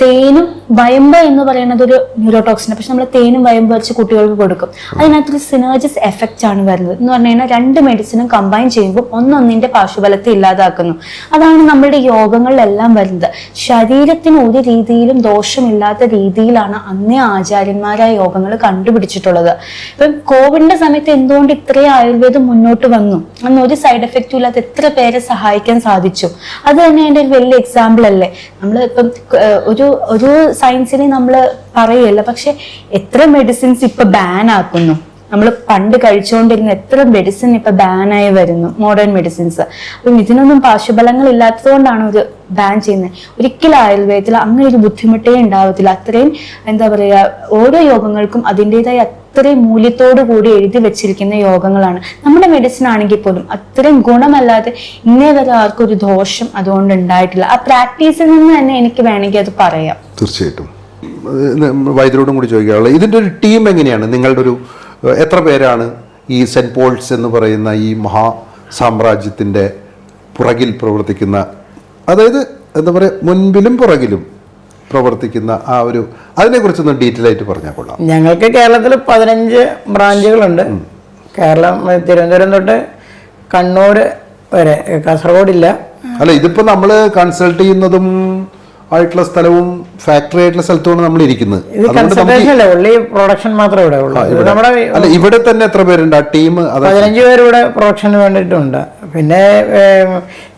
തേനും വയമ്പ എന്ന് പറയുന്നത് ഒരു ന്യൂറോടോക്സിൻ പക്ഷെ നമ്മൾ തേനും വയമ്പ വെച്ച് കുട്ടികൾക്ക് കൊടുക്കും. അതിനകത്തൊരു സിനർജിസ് എഫക്റ്റ് ആണ് വരുന്നത്. എന്ന് പറഞ്ഞു കഴിഞ്ഞാൽ രണ്ട് മെഡിസിനും കമ്പൈൻ ചെയ്യുമ്പോൾ ഒന്നൊന്നിന്റെ പാർശ്വഫലത്തെ ഇല്ലാതാക്കുന്നു. അതാണ് നമ്മുടെ യോഗങ്ങളിലെല്ലാം വരുന്നത്. ശരീരത്തിന് ഒരു രീതിയിലും ദോഷമില്ലാത്ത രീതിയിലാണ് അന്നേ ആചാര്യന്മാരായ യോഗങ്ങൾ കണ്ടുപിടിച്ചിട്ടുള്ളത്. ഇപ്പം കോവിഡിന്റെ സമയത്ത് എന്തുകൊണ്ട് ഇത്രയും ആയുർവേദം മുന്നോട്ട് വന്നു? അന്ന് ഒരു സൈഡ് എഫക്റ്റും ഇല്ലാത്ത എത്ര പേരെ സഹായിക്കാൻ സാധിച്ചു? അത് തന്നെ എന്റെ ഒരു വലിയ എക്സാമ്പിൾ അല്ലേ? നമ്മൾ ഇപ്പം ഒരു ഒരു സയൻസിനെ നമ്മൾ പറയല്ല. പക്ഷെ എത്ര മെഡിസിൻസ് ഇപ്പൊ ബാൻ ആക്കുന്നു? നമ്മൾ പണ്ട് കഴിച്ചുകൊണ്ടിരുന്ന എത്ര മെഡിസിൻ ഇപ്പൊ ബാനായി വരുന്നു മോഡേൺ മെഡിസിൻസ് അപ്പം ഇതിനൊന്നും പാർശ്വഫലങ്ങൾ ഇല്ലാത്തതുകൊണ്ടാണ് ഒരു ബാൻ ചെയ്യുന്നത് ഒരിക്കലും ആയുർവേദത്തിൽ അങ്ങനെ ഒരു ബുദ്ധിമുട്ടേ ഉണ്ടാവത്തില്ല. അത്രയും എന്താ പറയുക ഓരോ യോഗങ്ങൾക്കും അതിന്റെതായ അത്രയും മൂല്യത്തോടു കൂടി എഴുതി വെച്ചിരിക്കുന്ന യോഗങ്ങളാണ്. നമ്മുടെ മെഡിസിൻ ആണെങ്കിൽ പോലും അത്രയും ഗുണമല്ലാതെ ഇന്നേ വരെ ആർക്കും ഒരു ദോഷം അതുകൊണ്ട് ഉണ്ടായിട്ടില്ല. ആ പ്രാക്ടീസിൽ നിന്ന് തന്നെ എനിക്ക് വേണമെങ്കിൽ അത് പറയാം. തീർച്ചയായിട്ടും. ഇത് വൈദ്യരോടും കൂടി ചോദിക്കാറുള്ളത്. ഇതിന്റെ ഒരു ടീം എങ്ങനെയാണ്? നിങ്ങളുടെ ഒരു എത്ര പേരാണ് ഈ സെന്റ് പോൾസ് എന്ന് പറയുന്ന ഈ മഹാ സാമ്രാജ്യത്തിന്റെ പുറകിൽ പ്രവർത്തിക്കുന്ന അതായത് എന്താ പറയുക മുൻപിലും പുറകിലും പ്രവർത്തിക്കുന്ന ആ ഒരു അതിനെക്കുറിച്ചൊന്ന് ഡീറ്റെയിൽ ആയിട്ട് പറഞ്ഞാൽ കൊള്ളാം. ഞങ്ങൾക്ക് കേരളത്തിൽ പതിനഞ്ച് ബ്രാഞ്ചുകളുണ്ട്. കേരളം തിരുവനന്തപുരം തൊട്ട് കണ്ണൂർ വരെ കാസർഗോഡില്ല അല്ല ഇതിപ്പോൾ നമ്മൾ കൺസൾട്ട് ചെയ്യുന്നതും ആയിട്ടുള്ള സ്ഥലവും ഫാക്ടറി ആയിട്ടുള്ള സ്ഥലത്തുമാണ് നമ്മൾ ഇരിക്കുന്നത് അതുകൊണ്ട് നമുക്ക് കൺസൾട്ടേഷൻ പ്രൊഡക്ഷൻ മാത്രമേ ഇവിടെ ഉള്ളൂ. ഇവിടെ- നമ്മുടെ അല്ല ഇവിടെ തന്നെ എത്ര പേരുണ്ട്? ആ ടീം പതിനഞ്ച് പേര് ഇവിടെ പ്രൊഡക്ഷന് വേണ്ടിയിട്ടുണ്ട്. പിന്നെ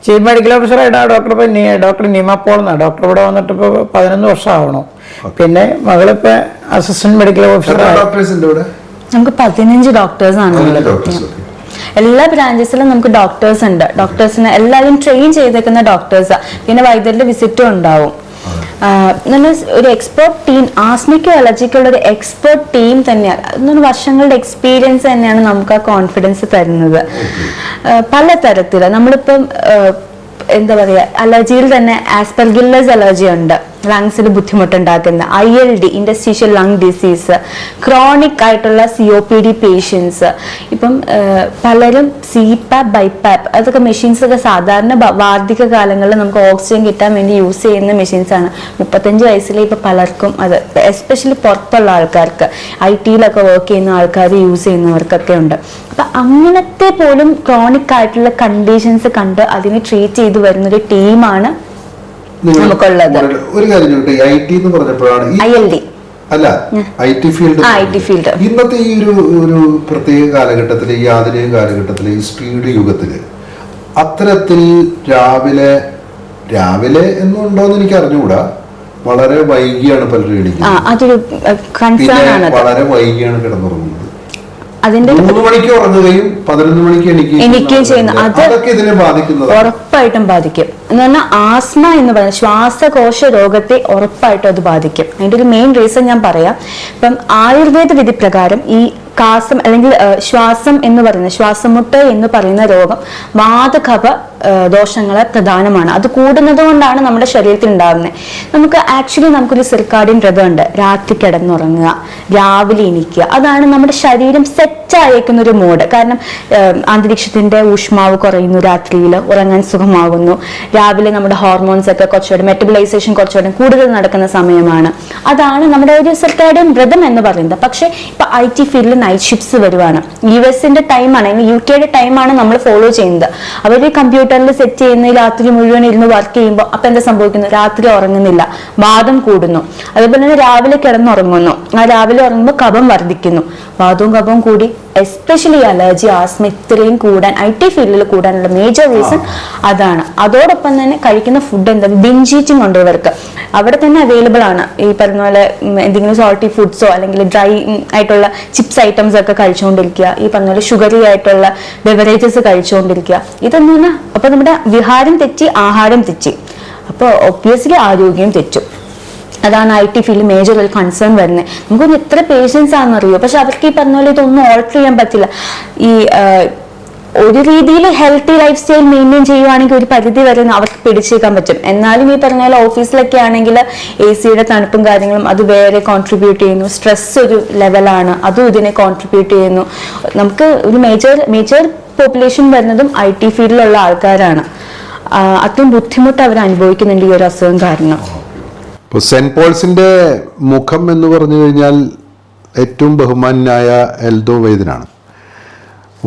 ചീഫ് മെഡിക്കൽ ഓഫീസറായിട്ട് ആ ഡോക്ടർ ഇപ്പം ഡോക്ടർ നിമ പോൾ എന്നാണ് ഡോക്ടർ ഇവിടെ വന്നിട്ട് ഇപ്പോൾ പതിനൊന്ന് വർഷം ആവണം പിന്നെ മകളിപ്പോ അസിസ്റ്റന്റ് മെഡിക്കൽ ഓഫീസർ നമുക്ക് പതിനഞ്ച് ഡോക്ടേഴ്സ് ആണ് എല്ലാ ബ്രാഞ്ചസിലും നമുക്ക് ഡോക്ടേഴ്സ് ഉണ്ട്. ഡോക്ടേഴ്സിന് എല്ലാവരും ട്രെയിൻ ചെയ്തേക്കുന്ന ഡോക്ടേഴ്സാണ് പിന്നെ വൈദ്യരുടെ വിസിറ്റും ഉണ്ടാവും. എന്ന് ഒരു എക്സ്പേർട്ട് ടീം ആസ്മിക്കോ അലർജിക്കുള്ള ഒരു എക്സ്പേർട്ട് ടീം തന്നെയാണ്. അതൊരു വർഷങ്ങളുടെ എക്സ്പീരിയൻസ് തന്നെയാണ് നമുക്ക് ആ കോൺഫിഡൻസ് തരുന്നത്. പല തരത്തിൽ നമ്മളിപ്പം എന്താ പറയുക അലർജിയിൽ തന്നെ ആസ്പെർഗില്ലസ് അലർജി ഉണ്ട്. ലങ്സിൽ ബുദ്ധിമുട്ടുണ്ടാക്കുന്ന I L D interstitial lung disease chronic ആയിട്ടുള്ള C O P D patients ഇപ്പം പലരും സി പാപ്പ് ബൈപാപ്പ് അതൊക്കെ മെഷീൻസ് ഒക്കെ സാധാരണ വാർദ്ധിക കാലങ്ങളിൽ നമുക്ക് ഓക്സിജൻ കിട്ടാൻ വേണ്ടി യൂസ് ചെയ്യുന്ന മെഷീൻസ് ആണ്. മുപ്പത്തഞ്ച് വയസ്സിലെ ഇപ്പം പലർക്കും അത് എസ്പെഷ്യലി പുറത്തുള്ള ആൾക്കാർക്ക് ഐ ടിയിലൊക്കെ വർക്ക് ചെയ്യുന്ന ആൾക്കാർ യൂസ് ചെയ്യുന്നവർക്കൊക്കെ ഉണ്ട്. അപ്പം അങ്ങനത്തെ പോലും ക്രോണിക് ആയിട്ടുള്ള കണ്ടീഷൻസ് കണ്ട് അതിനെ ട്രീറ്റ് ചെയ്ത് വരുന്നൊരു ടീമാണ് നമുക്കുള്ളത്. ഒരു കാര്യം ചോദിക്കട്ടെ ഐ ടി എന്ന് പറഞ്ഞപ്പോഴാണ് ഈ ഐ എൽ ഡി അല്ല ഐ ടി ഫീൽഡ്. ഇന്നത്തെ ഈ ഒരു ഒരു പ്രത്യേക കാലഘട്ടത്തിൽ ഈ ആധുനിക കാലഘട്ടത്തിൽ ഈ സ്പീഡ് യുഗത്തിൽ അത്തരത്തിൽ രാവിലെ രാവിലെ എന്നുണ്ടോന്ന് എനിക്ക് അറിഞ്ഞുകൂടാ. വളരെ വൈകിയാണ് പലരും എണീക്കുന്നത്. വളരെ വൈകിയാണ് കിടന്നുറങ്ങുന്നത്. അതിന്റെ മൂന്ന് മണിക്ക് ഉറങ്ങുകയും പതിനൊന്ന് മണിക്ക് എണീക്കുകയും ചെയ്യുന്നു. അത് അതൊക്കെ ഇതിനെ ബാധിക്കുന്നതാണ്. ഉറപ്പായിട്ടും ബാധിക്കും. എന്ന് പറഞ്ഞാൽ ആസ്മ എന്ന് പറയുന്നത് ശ്വാസകോശ രോഗത്തെ ഉറപ്പായിട്ടും അത് ബാധിക്കും. അതിന്റെ ഒരു മെയിൻ റീസൺ ഞാൻ പറയാം. ഇപ്പം ആയുർവേദ വിധി പ്രകാരം ഈ കാസം അല്ലെങ്കിൽ ശ്വാസം എന്ന് പറയുന്ന ശ്വാസമുട്ട് എന്ന് പറയുന്ന രോഗം വാതകഫ ആ, ദോഷങ്ങളെ പ്രധാനമാണ്. അത് കൂടുന്നത് കൊണ്ടാണ് നമ്മുടെ ശരീരത്തിൽ ഉണ്ടാകുന്നത് നമുക്ക് ആക്ച്വലി നമുക്കൊരു സിർക്കാഡിയൻ ഉണ്ട് രാത്രി കിടന്നുറങ്ങുക രാവിലെ എണീക്കുക. അതാണ് നമ്മുടെ ശരീരം സെറ്റ് അയക്കുന്ന ഒരു മോഡ് കാരണം അന്തരീക്ഷത്തിന്റെ ഊഷ്മാവ് കുറയുന്നു രാത്രിയിൽ ഉറങ്ങാൻ സുഖമാകുന്നു. രാവിലെ നമ്മുടെ ഹോർമോൺസ് ഒക്കെ കുറച്ചുകൂടെ മെറ്റബിലൈസേഷൻ കുറച്ചുകൂടെ കൂടുതൽ നടക്കുന്ന സമയമാണ്. അതാണ് നമ്മുടെ ഒരു സർക്കാരിയൻ വ്രതം എന്ന് പറയുന്നത്. പക്ഷേ ഇപ്പൊ ഐ ടി ഫീൽഡിൽ നൈറ്റ് ഷിഫ്റ്റ്സ് വരുവാണ്. യു എസിന്റെ ടൈമാണ് യു കെയുടെ ടൈമാണ് നമ്മൾ ഫോളോ ചെയ്യുന്നത്. അവർ കമ്പ്യൂട്ടറിൽ സെറ്റ് ചെയ്യുന്ന രാത്രി മുഴുവൻ ഇരുന്ന് വർക്ക് ചെയ്യുമ്പോൾ അപ്പൊ എന്താ സംഭവിക്കുന്നു? രാത്രി ഉറങ്ങുന്നില്ല. വാദം കൂടുന്നു. അതുപോലെ തന്നെ രാവിലെ കിടന്നുറങ്ങുന്നു. ആ രാവിലെ ഉറങ്ങുമ്പോൾ കഫം വർദ്ധിക്കുന്നു. വാദവും കഫവും കൂടി എസ്പെഷ്യലി അലർജി ആസ്മ ഇത്രയും കൂടാൻ ഐ ടി ഫീൽഡിൽ കൂടാനുള്ള മേജർ റീസൺ അതാണ്. അതോടൊപ്പം തന്നെ കഴിക്കുന്ന ഫുഡ് എന്താ? ബിഞ്ച് ഈറ്റിംഗ് ഉണ്ട് ഇവർക്ക്. അവിടെ തന്നെ അവൈലബിൾ ആണ്. ഈ പറഞ്ഞ പോലെ എന്തെങ്കിലും സോൾട്ടി ഫുഡ്സോ അല്ലെങ്കിൽ ഡ്രൈ ആയിട്ടുള്ള ചിപ്സ് ഐറ്റംസ് ഒക്കെ കഴിച്ചുകൊണ്ടിരിക്കുക. ഈ പറഞ്ഞ പോലെ ഷുഗറി ആയിട്ടുള്ള ബെവറേജസ് കഴിച്ചുകൊണ്ടിരിക്കുക. ഇതൊന്നും പറഞ്ഞാൽ അപ്പൊ നമ്മുടെ വിഹാരം തെറ്റി ആഹാരം തെറ്റി. അപ്പോൾ ഒബ്വിയസ്ലി ആരോഗ്യം തെറ്റും. അതാണ് ഐ ടി ഫീൽഡ് മേജർ ഒരു കൺസേൺ വരുന്നത് നമുക്കൊന്ന് എത്ര പേഷ്യൻസ് ആണെന്നറിയോ? പക്ഷെ അവർക്ക് ഈ പറഞ്ഞ പോലെ ഇതൊന്നും ഓൾട്ടർ ചെയ്യാൻ പറ്റില്ല. ഈ ഒരു രീതിയിൽ ഹെൽത്തി ലൈഫ് സ്റ്റൈൽ മെയിന്റെയിൻ ചെയ്യുവാണെങ്കിൽ ഒരു പരിധി വരെ അവർക്ക് പിടിച്ചേക്കാൻ പറ്റും. എന്നാലും ഈ പറഞ്ഞ പോലെ ഓഫീസിലൊക്കെ ആണെങ്കിൽ എ സിയുടെ തണുപ്പും കാര്യങ്ങളും അത് വേറെ കോൺട്രിബ്യൂട്ട് ചെയ്യുന്നു. സ്ട്രെസ് ഒരു ലെവലാണ് അതും ഇതിനെ കോൺട്രിബ്യൂട്ട് ചെയ്യുന്നു. നമുക്ക് ഒരു മേജർ മേജർ പോപ്പുലേഷൻ വരുന്നതും ഐ ടി ഫീൽഡിലുള്ള ആൾക്കാരാണ്. അത്രയും ബുദ്ധിമുട്ട് അവർ അനുഭവിക്കുന്നുണ്ട് ഈ ഒരു അസുഖം കാരണം. ഇപ്പോൾ സെന്റ് പോൾസിന്റെ മുഖം എന്ന് പറഞ്ഞു കഴിഞ്ഞാൽ ഏറ്റവും ബഹുമാനായ എൽദോ വൈദ്യനാണ്.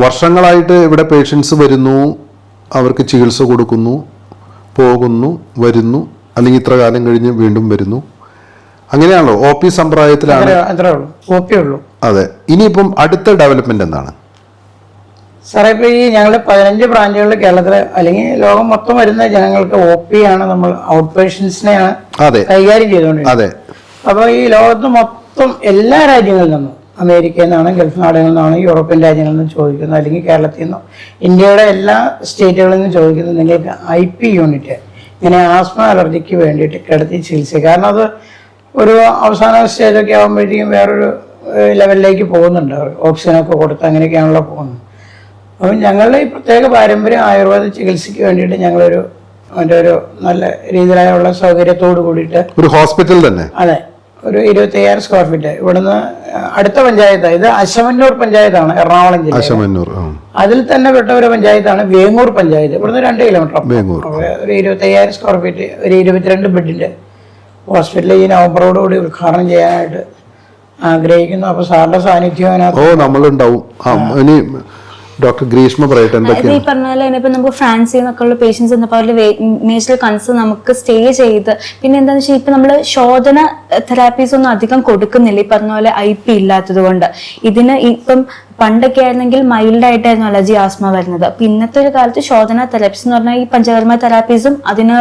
വർഷങ്ങളായിട്ട് ഇവിടെ പേഷ്യൻസ് വരുന്നു അവർക്ക് ചികിത്സ കൊടുക്കുന്നു പോകുന്നു വരുന്നു അല്ലെങ്കിൽ ഇത്ര കാലം കഴിഞ്ഞ് വീണ്ടും വരുന്നു. അങ്ങനെയാണല്ലോ ഒ പി സമ്പ്രദായത്തിലാണ്. അതെ ഇനിയിപ്പം അടുത്ത ഡെവലപ്മെന്റ് എന്താണ്? സാറേ ഇപ്പൊ ഈ ഞങ്ങൾ പതിനഞ്ച് ബ്രാഞ്ചുകളിൽ കേരളത്തിൽ അല്ലെങ്കിൽ ലോകം മൊത്തം വരുന്ന ജനങ്ങൾക്ക് ഒ പി ആണ് നമ്മൾ ഔട്ട് പേഷ്യൻസിനെയാണ് കൈകാര്യം ചെയ്തുകൊണ്ടിരിക്കുന്നത്. അതെ. അപ്പോൾ ഈ ലോകത്ത് മൊത്തം എല്ലാ രാജ്യങ്ങളിൽ നിന്നും അമേരിക്കയിൽ നിന്നാണ് ഗൾഫ് നാടുകളിൽ നിന്നാണ് യൂറോപ്യൻ രാജ്യങ്ങളിൽ നിന്നും ചോദിക്കുന്നത് അല്ലെങ്കിൽ കേരളത്തിൽ നിന്നും ഇന്ത്യയുടെ എല്ലാ സ്റ്റേറ്റുകളിൽ നിന്നും ചോദിക്കുന്നത് നിങ്ങൾക്ക് ഐ പി യൂണിറ്റ് ഇങ്ങനെ ആസ്മ അലർജിക്ക് വേണ്ടിയിട്ട് കിടത്തി ചികിത്സ കാരണം അത് ഒരു അവസാന സ്റ്റേജൊക്കെ ആകുമ്പോഴത്തേക്കും വേറൊരു ലെവലിലേക്ക് പോകുന്നുണ്ട്. ഓക്സിജനൊക്കെ കൊടുത്ത് അങ്ങനെയൊക്കെയാണല്ലോ പോകുന്നത്. അപ്പം ഞങ്ങളുടെ ഈ പ്രത്യേക പാരമ്പര്യം ആയുർവേദ ചികിത്സയ്ക്ക് വേണ്ടിയിട്ട് ഞങ്ങളൊരു അതിന്റെ ഒരു നല്ല രീതിയിലുള്ള സൗകര്യത്തോട് കൂടിയിട്ട് ഒരു ഹോസ്പിറ്റൽ തന്നെ? അതെ ഒരു ഇരുപത്തയ്യായിരം സ്ക്വയർ ഫീറ്റ് ഇവിടുന്ന് അടുത്ത പഞ്ചായത്ത് ഇത് അശമന്നൂർ പഞ്ചായത്താണ് എറണാകുളം ജില്ല അതിൽ തന്നെ പെട്ട ഒരു പഞ്ചായത്താണ് വേങ്ങൂർ പഞ്ചായത്ത്. ഇവിടുന്ന് രണ്ട് കിലോമീറ്റർ. ഒരു ഇരുപത്തയ്യായിരം സ്ക്വയർ ഫീറ്റ് ഒരു ഇരുപത്തിരണ്ട് ബെഡിന്റെ ഹോസ്പിറ്റൽ ഈ നവംബറോടുകൂടി ഉദ്ഘാടനം ചെയ്യാനായിട്ട് ആഗ്രഹിക്കുന്നു. അപ്പോൾ സാറിന്റെ സാന്നിധ്യം അതിനകത്ത് ഓ നമ്മളുണ്ടാവും. ഇനി ഡോക്ടർ ഗ്രീഷ്മ പറയട്ടെ ഈ പറഞ്ഞ പോലെ തന്നെ ഇപ്പൊ നമുക്ക് ഫ്രാൻസിൽ നിന്നൊക്കെ ഉള്ള പേഷ്യൻസ് വന്നപ്പോൾ അവരുടെ മേജർ കൺസേൺ നമുക്ക് സ്റ്റേ ചെയ്ത്. പിന്നെ എന്താണെന്ന് വെച്ചാൽ ഇപ്പൊ നമ്മൾ ശോധന തെറാപ്പീസ് ഒന്നും അധികം കൊടുക്കുന്നില്ല. ഈ പറഞ്ഞ പോലെ ഐ പി ഇല്ലാത്തത് കൊണ്ട്. ഇതിന് ഇപ്പം പണ്ടൊക്കെ ആയിരുന്നെങ്കിൽ മൈൽഡ് ആയിട്ടായിരുന്നു അലർജി ആസ്മ വരുന്നത്. അപ്പൊ ഇന്നത്തെ ഒരു കാലത്ത് ശോധന തെറാപ്പീസ് എന്ന് പറഞ്ഞാൽ ഈ പഞ്ചകർമ്മ തെറാപ്പീസും അതിന്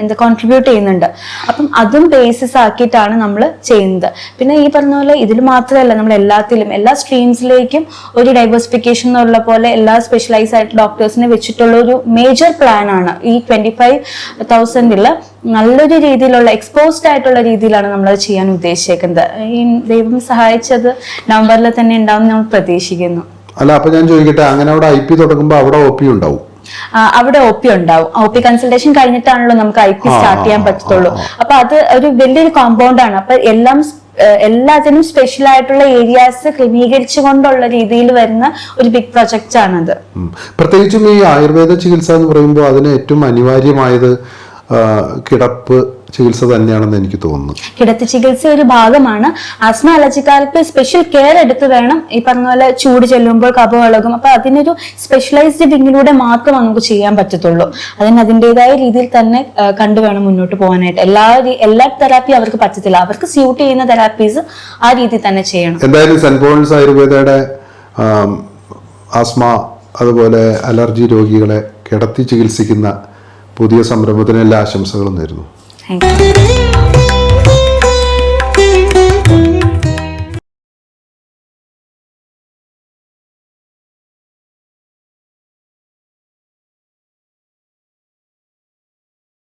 എന്താ കോൺട്രിബ്യൂട്ട് ചെയ്യുന്നുണ്ട്. അപ്പം അതും ബേസിസ് ആക്കിയിട്ടാണ് നമ്മൾ ചെയ്യുന്നത്. പിന്നെ ഈ പറഞ്ഞ പോലെ ഇതിൽ മാത്രമല്ല നമ്മൾ എല്ലാത്തിലും എല്ലാ സ്ട്രീംസിലേക്കും ഒരു ഡൈവേഴ്സിഫിക്കേഷൻ എന്നുള്ള പോലെ എല്ലാ സ്പെഷ്യലൈസ് ആയിട്ട് ഡോക്ടേഴ്സിനെ വെച്ചിട്ടുള്ള ഒരു മേജർ പ്ലാൻ ആണ്. ഈ ട്വന്റി ഫൈവ് തൗസൻഡിൽ നല്ലൊരു രീതിയിലുള്ള എക്സ്പോസ്ഡ് ആയിട്ടുള്ള രീതിയിലാണ് നമ്മൾ ചെയ്യാൻ ഉദ്ദേശിക്കുന്നത് ഈ ദൈവം സഹായിച്ചത് നവംബറിൽ തന്നെ ഉണ്ടാവും നമ്മൾ പ്രതീക്ഷിക്കുന്നു. അല്ല അപ്പൊ ഞാൻ ചോദിക്കട്ടെ അങ്ങനെ അവിടെ ഐ പി തുടങ്ങുമ്പോൾ അവിടെ ഒ പി ഉണ്ടാവും? അവിടെ ഒ പി ഉണ്ടാവും. ഒ പി കൺസൾട്ടേഷൻ കഴിഞ്ഞിട്ടാണല്ലോ നമുക്ക് ഐ പി സ്റ്റാർട്ട് ചെയ്യാൻ പറ്റത്തുള്ളൂ. അപ്പൊ അത് ഒരു വലിയൊരു കോമ്പൗണ്ട് ആണ്. അപ്പൊ എല്ലാം എല്ലാത്തിനും സ്പെഷ്യൽ ആയിട്ടുള്ള ഏരിയാസ് ക്രമീകരിച്ചു കൊണ്ടുള്ള രീതിയിൽ വരുന്ന ഒരു ബിഗ് പ്രൊജക്റ്റ് ആണത്. പ്രത്യേകിച്ചും ഈ ആയുർവേദ ചികിത്സ എന്ന് പറയുമ്പോൾ അതിന് ഏറ്റവും അനിവാര്യമായത് കിടപ്പ് ചികിത്സ തന്നെയാണെന്ന് എനിക്ക് തോന്നുന്നു. കിടത്തി ചികിത്സ ഒരു ഭാഗമാണ്. ആസ്മ അലർജിക്കാർക്ക് സ്പെഷ്യൽ കെയർ എടുത്ത് വേണം. ഈ പറഞ്ഞ പോലെ ചൂട് ചെല്ലുമ്പോൾ കഫം ഇളകും അപ്പൊ അതിനൊരു സ്പെഷ്യലൈസ്ഡ് വിങ്ങിലൂടെ മാത്രം നമുക്ക് ചെയ്യാൻ പറ്റത്തുള്ളൂ. അതിന് അതിന്റെതായ രീതിയിൽ തന്നെ കണ്ടുവേണം കണ്ടു വേണം മുന്നോട്ട് പോകാനായിട്ട്. എല്ലാ എല്ലാ തെറാപ്പി അവർക്ക് പറ്റത്തില്ല. അവർക്ക് സ്യൂട്ട് ചെയ്യുന്ന തെറാപ്പീസ് ആ രീതിയിൽ തന്നെ ചെയ്യണം. എന്തായാലും സെന്റ് പോൾസ് ആയുർവേദയുടെ ആസ്മ അതുപോലെ അലർജി രോഗികളെ കിടത്തി ചികിത്സിക്കുന്ന പുതിയ സംരംഭത്തിന് എല്ലാ ആശംസകളും നേരുന്നു.